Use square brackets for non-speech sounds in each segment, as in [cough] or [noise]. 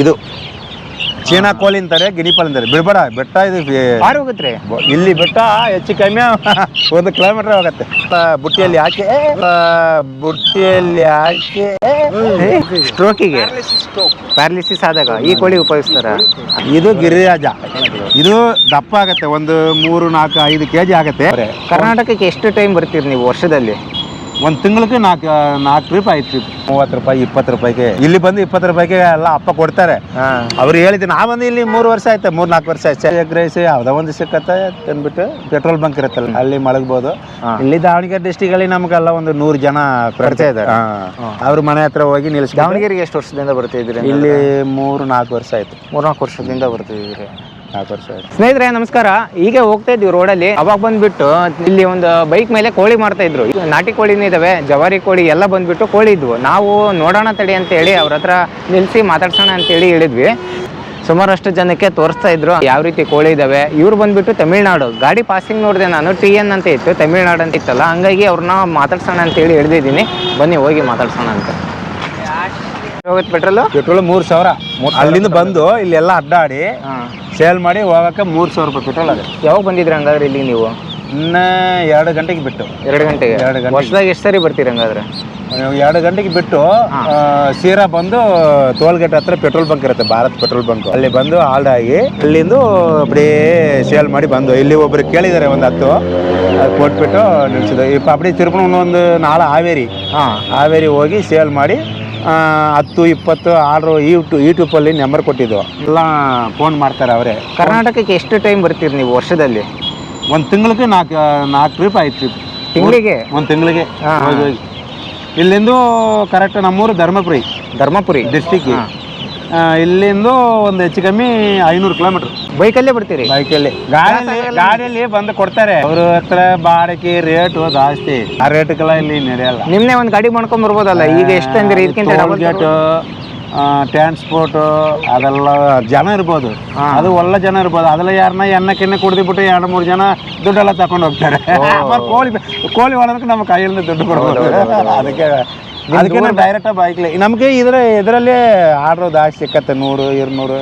ಇದು ಚೀನಾ ಕೋಳಿ ಅಂತಾರೆ ಗಿನಿಪಾಲ್ ಅಂತಾರೆ. ಬಿಡ್ಬೇಡ ಬೆಟ್ಟ ಇದು ಯಾರು ಹೋಗುತ್ತೆ ಇಲ್ಲಿ ಬೆಟ್ಟ ಹೆಚ್ಚು ಕಮ್ಮಿ [laughs] ಒಂದು ಕಿಲೋಮೀಟರ್ ಹೋಗುತ್ತೆ. ಬುಟ್ಟಿಯಲ್ಲಿ ಹಾಕಿ ಬುಟ್ಟಿಯಲ್ಲಿ ಹಾಕಿ ಸ್ಟ್ರೋಕಿಗೆ ಪ್ಯಾರಲಿಸಿಸ್ ಆದಾಗ ಈ ಕೋಳಿ ಉಪಯೋಗಿಸ್ತಾರ? ಇದು ಗಿರಿರಾಜ. ಇದು ದಪ್ಪ ಆಗತ್ತೆ ಒಂದು ಮೂರು ನಾಲ್ಕು ಐದು ಕೆ ಜಿ ಆಗತ್ತೆ. ಕರ್ನಾಟಕಕ್ಕೆ ಎಷ್ಟು ಟೈಮ್ ಬರ್ತೀರಿ ನೀವು ವರ್ಷದಲ್ಲಿ? ಒಂದು ತಿಂಗಳಿಗೆ ನಾಲ್ಕು ನಾಲ್ಕು ಟ್ರಿಪ್ ಐದು ಟ್ರಿಪ್ ಮೂವತ್ತು ರೂಪಾಯಿ ಇಪ್ಪತ್ತು ರೂಪಾಯಿಗೆ. ಇಲ್ಲಿ ಬಂದು ಇಪ್ಪತ್ತು ರೂಪಾಯಿಗೆ ಎಲ್ಲ ಅಪ್ಪ ಕೊಡ್ತಾರೆ. ಅವ್ರು ಹೇಳಿದ್ದು ನಾ ಬಂದು ಇಲ್ಲಿ ಮೂರು ವರ್ಷ ಆಯ್ತು ಮೂರ್ ನಾಲ್ಕು ವರ್ಷ ಆಯ್ತು. ಎಗ್ ರೈಸ್ ಯಾವ್ದೋ ಒಂದು ಸಿಕ್ಕತ್ತೆ ತಂದ್ಬಿಟ್ಟು ಪೆಟ್ರೋಲ್ ಬಂಕ್ ಇರುತ್ತಲ್ಲ ಅಲ್ಲಿ ಮಲಗ್ಬೋದು. ಇಲ್ಲಿ ದಾವಣಗೆರೆ ಡಿಸ್ಟಿಕ್ ಅಲ್ಲಿ ನಮ್ಗೆಲ್ಲ ಒಂದು ನೂರು ಜನ ಪರಿಚಯ ಇದ್ದಾರೆ. ಅವ್ರ ಮನೆ ಹತ್ರ ಹೋಗಿ ನಿಲ್ಸಿ ದಾವಣಗೆರೆಗೆ ಎಷ್ಟು ವರ್ಷದಿಂದ ಬರ್ತಿದ್ರಿ ಇಲ್ಲಿ ಮೂರು ನಾಲ್ಕು ವರ್ಷ ಆಯ್ತು. ಮೂರ್ನಾಲ್ಕು ವರ್ಷದಿಂದ ಬರ್ತಿದ್ದೀರಿ ಸ್ನೇಹಿತರೆ, ನಮಸ್ಕಾರ. ಈಗ ಹೋಗ್ತಾ ಇದ್ವಿ ರೋಡಲ್ಲಿ. ಅವಾಗ ಬಂದ್ಬಿಟ್ಟು ಇಲ್ಲಿ ಒಂದು ಬೈಕ್ ಮೇಲೆ ಕೋಳಿ ಮಾಡ್ತಾ ಇದ್ರು. ಇದು ನಾಟಿ ಕೋಳಿನೂ ಇದಾವೆ, ಜವಾರಿ ಕೋಳಿ ಎಲ್ಲ ಬಂದ್ಬಿಟ್ಟು ಕೋಳಿ ಇದ್ವು. ನಾವು ನೋಡೋಣ ತಡಿ ಅಂತ ಹೇಳಿ ಅವ್ರ ಹತ್ರ ನಿಲ್ಸಿ ಮಾತಾಡ್ಸೋಣ ಅಂತ ಹೇಳಿ ಹೇಳಿದ್ವಿ. ಸುಮಾರಷ್ಟು ಜನಕ್ಕೆ ತೋರಿಸ್ತಾ ಇದ್ರು, ಯಾವ ರೀತಿ ಕೋಳಿ ಇದಾವೆ. ಇವ್ರು ಬಂದ್ಬಿಟ್ಟು ತಮಿಳ್ನಾಡು. ಗಾಡಿ ಪಾಸಿಂಗ್ ನೋಡಿದೆ ನಾನು ಟಿ ಎನ್ ಅಂತ ಇತ್ತು, ತಮಿಳ್ನಾಡು ಅಂತ ಇತ್ತಲ್ಲ, ಹಂಗಾಗಿ ಅವ್ರನ್ನ ಮಾತಾಡ್ಸೋಣ ಅಂತ ಹೇಳಿ ಹಿಡಿದಿದ್ದೀನಿ ಬನ್ನಿ, ಹೋಗಿ ಮಾತಾಡ್ಸೋಣ ಅಂತ. ಹೋಗುತ್ತೆ ಪೆಟ್ರೋಲ್ ಪೆಟ್ರೋಲ್ ಮೂರು ಸಾವಿರ ಅಲ್ಲಿಂದ ಬಂದು ಇಲ್ಲಿ ಎಲ್ಲ ಅಡ್ಡಾಡಿ ಸೇಲ್ ಮಾಡಿ ಹೋಗಕ್ಕೆ ಮೂರು ಸಾವಿರ ರೂಪಾಯಿ ಪೆಟ್ರೋಲ್ ಆಗುತ್ತೆ. ಯಾವಾಗ ಬಂದಿದ್ರಿ ಹಂಗಾದ್ರೆ ಇಲ್ಲಿ ನೀವು? ಇನ್ನ ಎರಡು ಗಂಟೆಗೆ ಬಿಟ್ಟು. ಎರಡು ಗಂಟೆಗೆ? ಎರಡು ಗಂಟೆ ವರ್ಷದಾಗ ಎಷ್ಟು ಸರಿ ಬರ್ತೀರಿ ಹಂಗಾದ್ರೆ? ಎರಡು ಗಂಟೆಗೆ ಬಿಟ್ಟು ಸೀರಾ ಬಂದು ಟೋಲ್ಗೇಟ್ ಹತ್ರ ಪೆಟ್ರೋಲ್ ಬಂಕ್ ಇರುತ್ತೆ ಭಾರತ್ ಪೆಟ್ರೋಲ್ ಬಂಕ್ ಅಲ್ಲಿ ಬಂದು ಹಾಲ್ಡ್ ಆಗಿ ಅಲ್ಲಿಂದು ಅಪ್ಪಡಿ ಸೇಲ್ ಮಾಡಿ ಬಂದು. ಇಲ್ಲಿ ಒಬ್ರು ಕೇಳಿದ್ದಾರೆ ಒಂದು ಹತ್ತು. ಅದು ಕೊಟ್ಬಿಟ್ಟು ನಿಲ್ಸಿದ್ರು ಇಪ್ಪ ಪಾಪಡಿ ತಿರುಪಣ ಒಂದು ನಾಳೆ ಹಾವೇರಿ. ಹಾಂ. ಹಾವೇರಿ ಹೋಗಿ ಸೇಲ್ ಮಾಡಿ ಹತ್ತು ಇಪ್ಪತ್ತು ಆರು ಯೂಟ್ಯೂಬ್ ಯೂಟ್ಯೂಬಲ್ಲಿ ನಂಬರ್ ಕೊಟ್ಟಿದ್ದು. ಎಲ್ಲ ಫೋನ್ ಮಾಡ್ತಾರೆ ಅವರೇ. ಕರ್ನಾಟಕಕ್ಕೆ ಎಷ್ಟು ಟೈಮ್ ಬರ್ತೀರಿ ನೀವು ವರ್ಷದಲ್ಲಿ? ಒಂದು ತಿಂಗಳಿಗೆ ನಾಲ್ಕು ನಾಲ್ಕು ಟ್ರಿಪ್ ಆಯ್ತು ಟ್ರಿಪ್ ತಿಂಗಳಿಗೆ? ಒಂದು ತಿಂಗಳಿಗೆ. ಇಲ್ಲಿಂದ ಕರೆಕ್ಟ್ ನಮ್ಮೂರು ಧರ್ಮಪುರಿ. ಧರ್ಮಪುರಿ? ಡಿಸ್ಟಿಕ್. ಇಲ್ಲಿಂದ ಒಂದು ಹೆಚ್ಚು ಕಮ್ಮಿ ಐನೂರು ಕಿಲೋಮೀಟರ್ ಬೈಕಲ್ಲೇ ಬರ್ತೀರಿ? ಬೈಕಲ್ಲಿ. ಗಾಡಿಯಲ್ಲಿ ಗಾಡಿಯಲ್ಲಿ ಬಂದು ಕೊಡ್ತಾರೆ. ಅವ್ರ ಹತ್ರ ಬಾಡಿಗೆ ರೇಟು ಜಾಸ್ತಿ. ಆ ರೇಟ್ಗೆಲ್ಲ ಇಲ್ಲಿ ನಡೆಯಲ್ಲ ನಿಮ್ನೆ ಒಂದು ಗಾಡಿ ಮಾಡ್ಕೊಂಡ್ ಬರ್ಬೋದಲ್ಲ? ಈಗ ಎಷ್ಟು ಅಂದ್ರೆ? ಇದಕ್ಕಿಂತ ಡಬಲ್ ಗೇಟ್ ಟ್ರಾನ್ಸ್ಪೋರ್ಟ್ ಅದೆಲ್ಲ ಜನ ಇರ್ಬೋದು. ಅದು ಒಳ್ಳೆ ಜನ ಇರ್ಬೋದು. ಅದೆಲ್ಲ ಯಾರನ್ನ ಎಣ್ಣೆ ಕೆಣ್ಣೆ ಕುಡಿದ್ಬಿಟ್ಟು ಎರಡು ಮೂರು ಜನ ದುಡ್ಡೆಲ್ಲ ತಕೊಂಡು ಹೋಗ್ತಾರೆ. [laughs] ಕೋಳಿ ಕೋಳಿ ಒಳಕ್ಕೆ ನಮ್ಮ ಕೈಯಿಂದ ದುಡ್ಡು ಕೊಡ್ಬೋದು. [laughs] ಅದಕ್ಕೆ ಅದಕ್ಕೆ ಡೈರೆಕ್ಟ್ ಬೈಕ್ಲೆ ನಮಗೆ ಇದ್ರ ಇದರಲ್ಲಿ ಆರ್ಡ್ರ್ ದಾಸ್ತಿ ಸಿಕ್ಕತ್ತೆ ನೂರು ಇರ್ನೂರು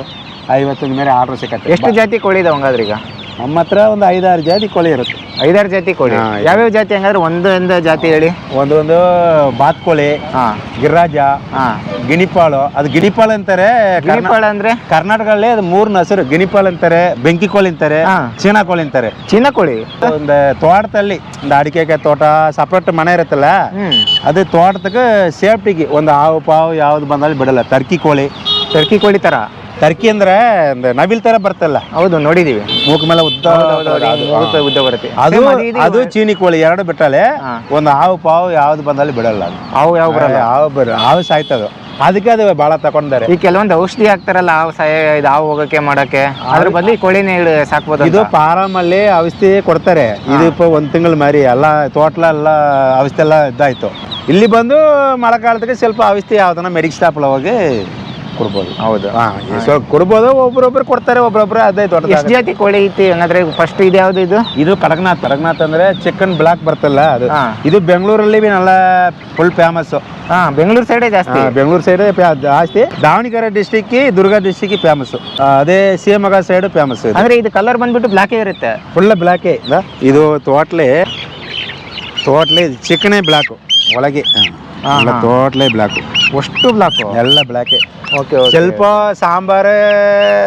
ಐವತ್ತಿನ ಮೇಲೆ ಆರ್ಡ್ರ್ ಸಿಕ್ಕತ್ತೆ. ಎಷ್ಟು ಜಾತಿ ಕೋಳಿ ಇದಾವೆ ಹಂಗಾದ್ರೆ ಈಗ ನಮ್ಮ ಹತ್ರ ಒಂದು ಐದಾರು ಜಾತಿ ಕೋಳಿ ಇರುತ್ತೆ. ಐದಾರು ಜಾತಿ ಕೋಳಿ. ಹಾ, ಯಾವ ಯಾವ್ಯಾವ ಜಾತಿ ಹಂಗಾದ್ರೆ ಒಂದೊಂದು ಜಾತಿ ಹೇಳಿ? ಒಂದೊಂದು ಬಾತ್ಕೋಳಿ ಹಾ. ಗಿರಿರಾಜ ಹಾ. ಗಿಣಿಪಾಳು. ಅದು ಗಿಣಿಪಾಳು ಅಂತಾರೆ ಗಿಣಿಪಾಳು ಗಿಣಿಪಾಳ ಅಂದ್ರೆ? ಕರ್ನಾಟಕದಲ್ಲಿ ಅದು ಮೂರ್ನ ಹೆಸರು ಗಿಣಿಪಾಳು ಅಂತಾರೆ ಬೆಂಕಿ ಕೋಳಿ ಅಂತಾರೆ ಹಾ. ಚೀನಾ ಕೋಳಿ ಅಂತಾರೆ. ಚೀನಾ ಕೋಳಿ? ಒಂದು ತೋಟದಲ್ಲಿ ಒಂದು ಅಡಿಕೆ ತೋಟ ಸಪ್ರೇಟ್ ಮನೆ ಇರುತ್ತಲ್ಲ ಹ್ಮ್. ಅದು ತೋಟದಕ್ಕೆ ಸೇಫ್ಟಿಗೆ ಒಂದು ಹಾವು ಪಾವು ಯಾವ್ದು ಬಂದಲ್ಲಿ ಬಿಡಲ್ಲ. ಟರ್ಕಿ ಕೋಳಿ. ಟರ್ಕಿ ಕೋಳಿ ತರ? ಟರ್ಕಿ ಅಂದ್ರೆ ನವಿಲ್ ತರ ಬರ್ತಲ್ಲ. ಹೌದು ನೋಡಿದೀವಿ. ಮೂಕ್ ಮೇಲೆ ಉದ್ದ ಅದು- ಬರುತ್ತೆ ಅದು ಅದು ಚೀನಿ ಕೋಳಿ ಎರಡು ಬಿಟ್ಟಲೆ. ಒಂದು ಹಾವು ಪಾವು ಯಾವ್ದು ಬಂದಲ್ಲಿ ಬಿಡಲ್ಲ ಹಾವು ಅವು ಯಾವ ಬರಲ್ಲ ಹಾವು ಬರ ಹಾವು ಸಾಯ್ತದು. ಅದಕ್ಕೆ ಅದು ಭಾಳ ತಕೊಂಡಾರೆ ಈ ಕೆಲವೊಂದು ಔಷಧಿ ಹಾಕ್ತಾರಲ್ಲ ಹಾವು ಸಾಯ ಇದು ಹಾವು ಹೋಗಕ್ಕೆ ಮಾಡಕ್ಕೆ ಅದ್ರ ಬದಲು ಕೋಳಿ ಕೋಳಿನೇ ಇಡ್- ಸಾಕ್ಬೋದು ಇದು ಆರಾಮಲ್ಲಿ ಫಾರಂ ಅಲ್ಲಿ ಔಷಧಿ ಕೊಡ್ತಾರೆ. ಇದು ಇಪ್ಪ ಒಂದ್ ತಿಂಗಳು ಮರಿ ಎಲ್ಲ ತೋಟ್ಲ ಎಲ್ಲ ಔಷಧಿ ಎಲ್ಲ ಇದಾಯ್ತು. ಇಲ್ಲಿ ಬಂದು ಮಳೆಗಾಲದಕ್ಕೆ ಸ್ವಲ್ಪ ಔಷಧಿ ಯಾವ್ದನ್ನ ಮೆಡಿಕ್ ಸ್ಟಾಪ್ ಹೋಗಿ ಕೊಡ್ಬೋದು. ಹೌದು. ಹಾ ಸ್ವಲ್ಪ ಕೊಡ್ಬೋದು ಒಬ್ರೊಬ್ರು ಕೊಡ್ತಾರೆ ಒಬ್ರೊಬ್ರು ಅದೇ ಎಷ್ಟು ದೊಡ್ಡ ಜಾತಿ ಕೋಳಿ ಐತಿ ಹಂಗಂದ್ರೆ ಫಸ್ಟ್ ಇದು ಯಾವ್ದು ಇದು? ಇದು ಕಡಕ್ನಾಥ್ ಕಡಕ್ನಾಥ್ ಅಂದ್ರೆ ಚಿಕನ್ ಬ್ಲಾಕ್ ಬರ್ತಲ್ಲ ಅದು. ಇದು ಬೆಂಗಳೂರಲ್ಲಿ ಎಲ್ಲ ಫುಲ್ ಫೇಮಸ್ ಹಾ ಬೆಂಗಳೂರು ಸೈಡ್ ಜಾಸ್ತಿ. ಬೆಂಗಳೂರು ಸೈಡ್ ಜಾಸ್ತಿ. Davanagere district Durga district famous ಅದೇ ಶಿವಮೊಗ್ಗ ಸೈಡ್ ಫೇಮಸ್ ಅಂದ್ರೆ ಇದು ಕಲರ್ ಬಂದ್ಬಿಟ್ಟು ಬ್ಲಾಕೇ ಇರುತ್ತೆ. ಫುಲ್ ಬ್ಲಾಕೇ ಇದು ತೋಟ್ಲೆ ತೋಟ್ಲೆ ಚಿಕನೇ ಬ್ಲ್ಯಾಕು ಒಳಗೆ. ಹಾ, ಎಲ್ಲ ಹಾ. ತೋಟ್ಲೆ ಬ್ಲ್ಯಾಕು ಅಷ್ಟು ಬ್ಲಾಕು ಎಲ್ಲ ಬ್ಲ್ಯಾಕೆ ಓಕೆ ಸ್ವಲ್ಪ ಸಾಂಬಾರ್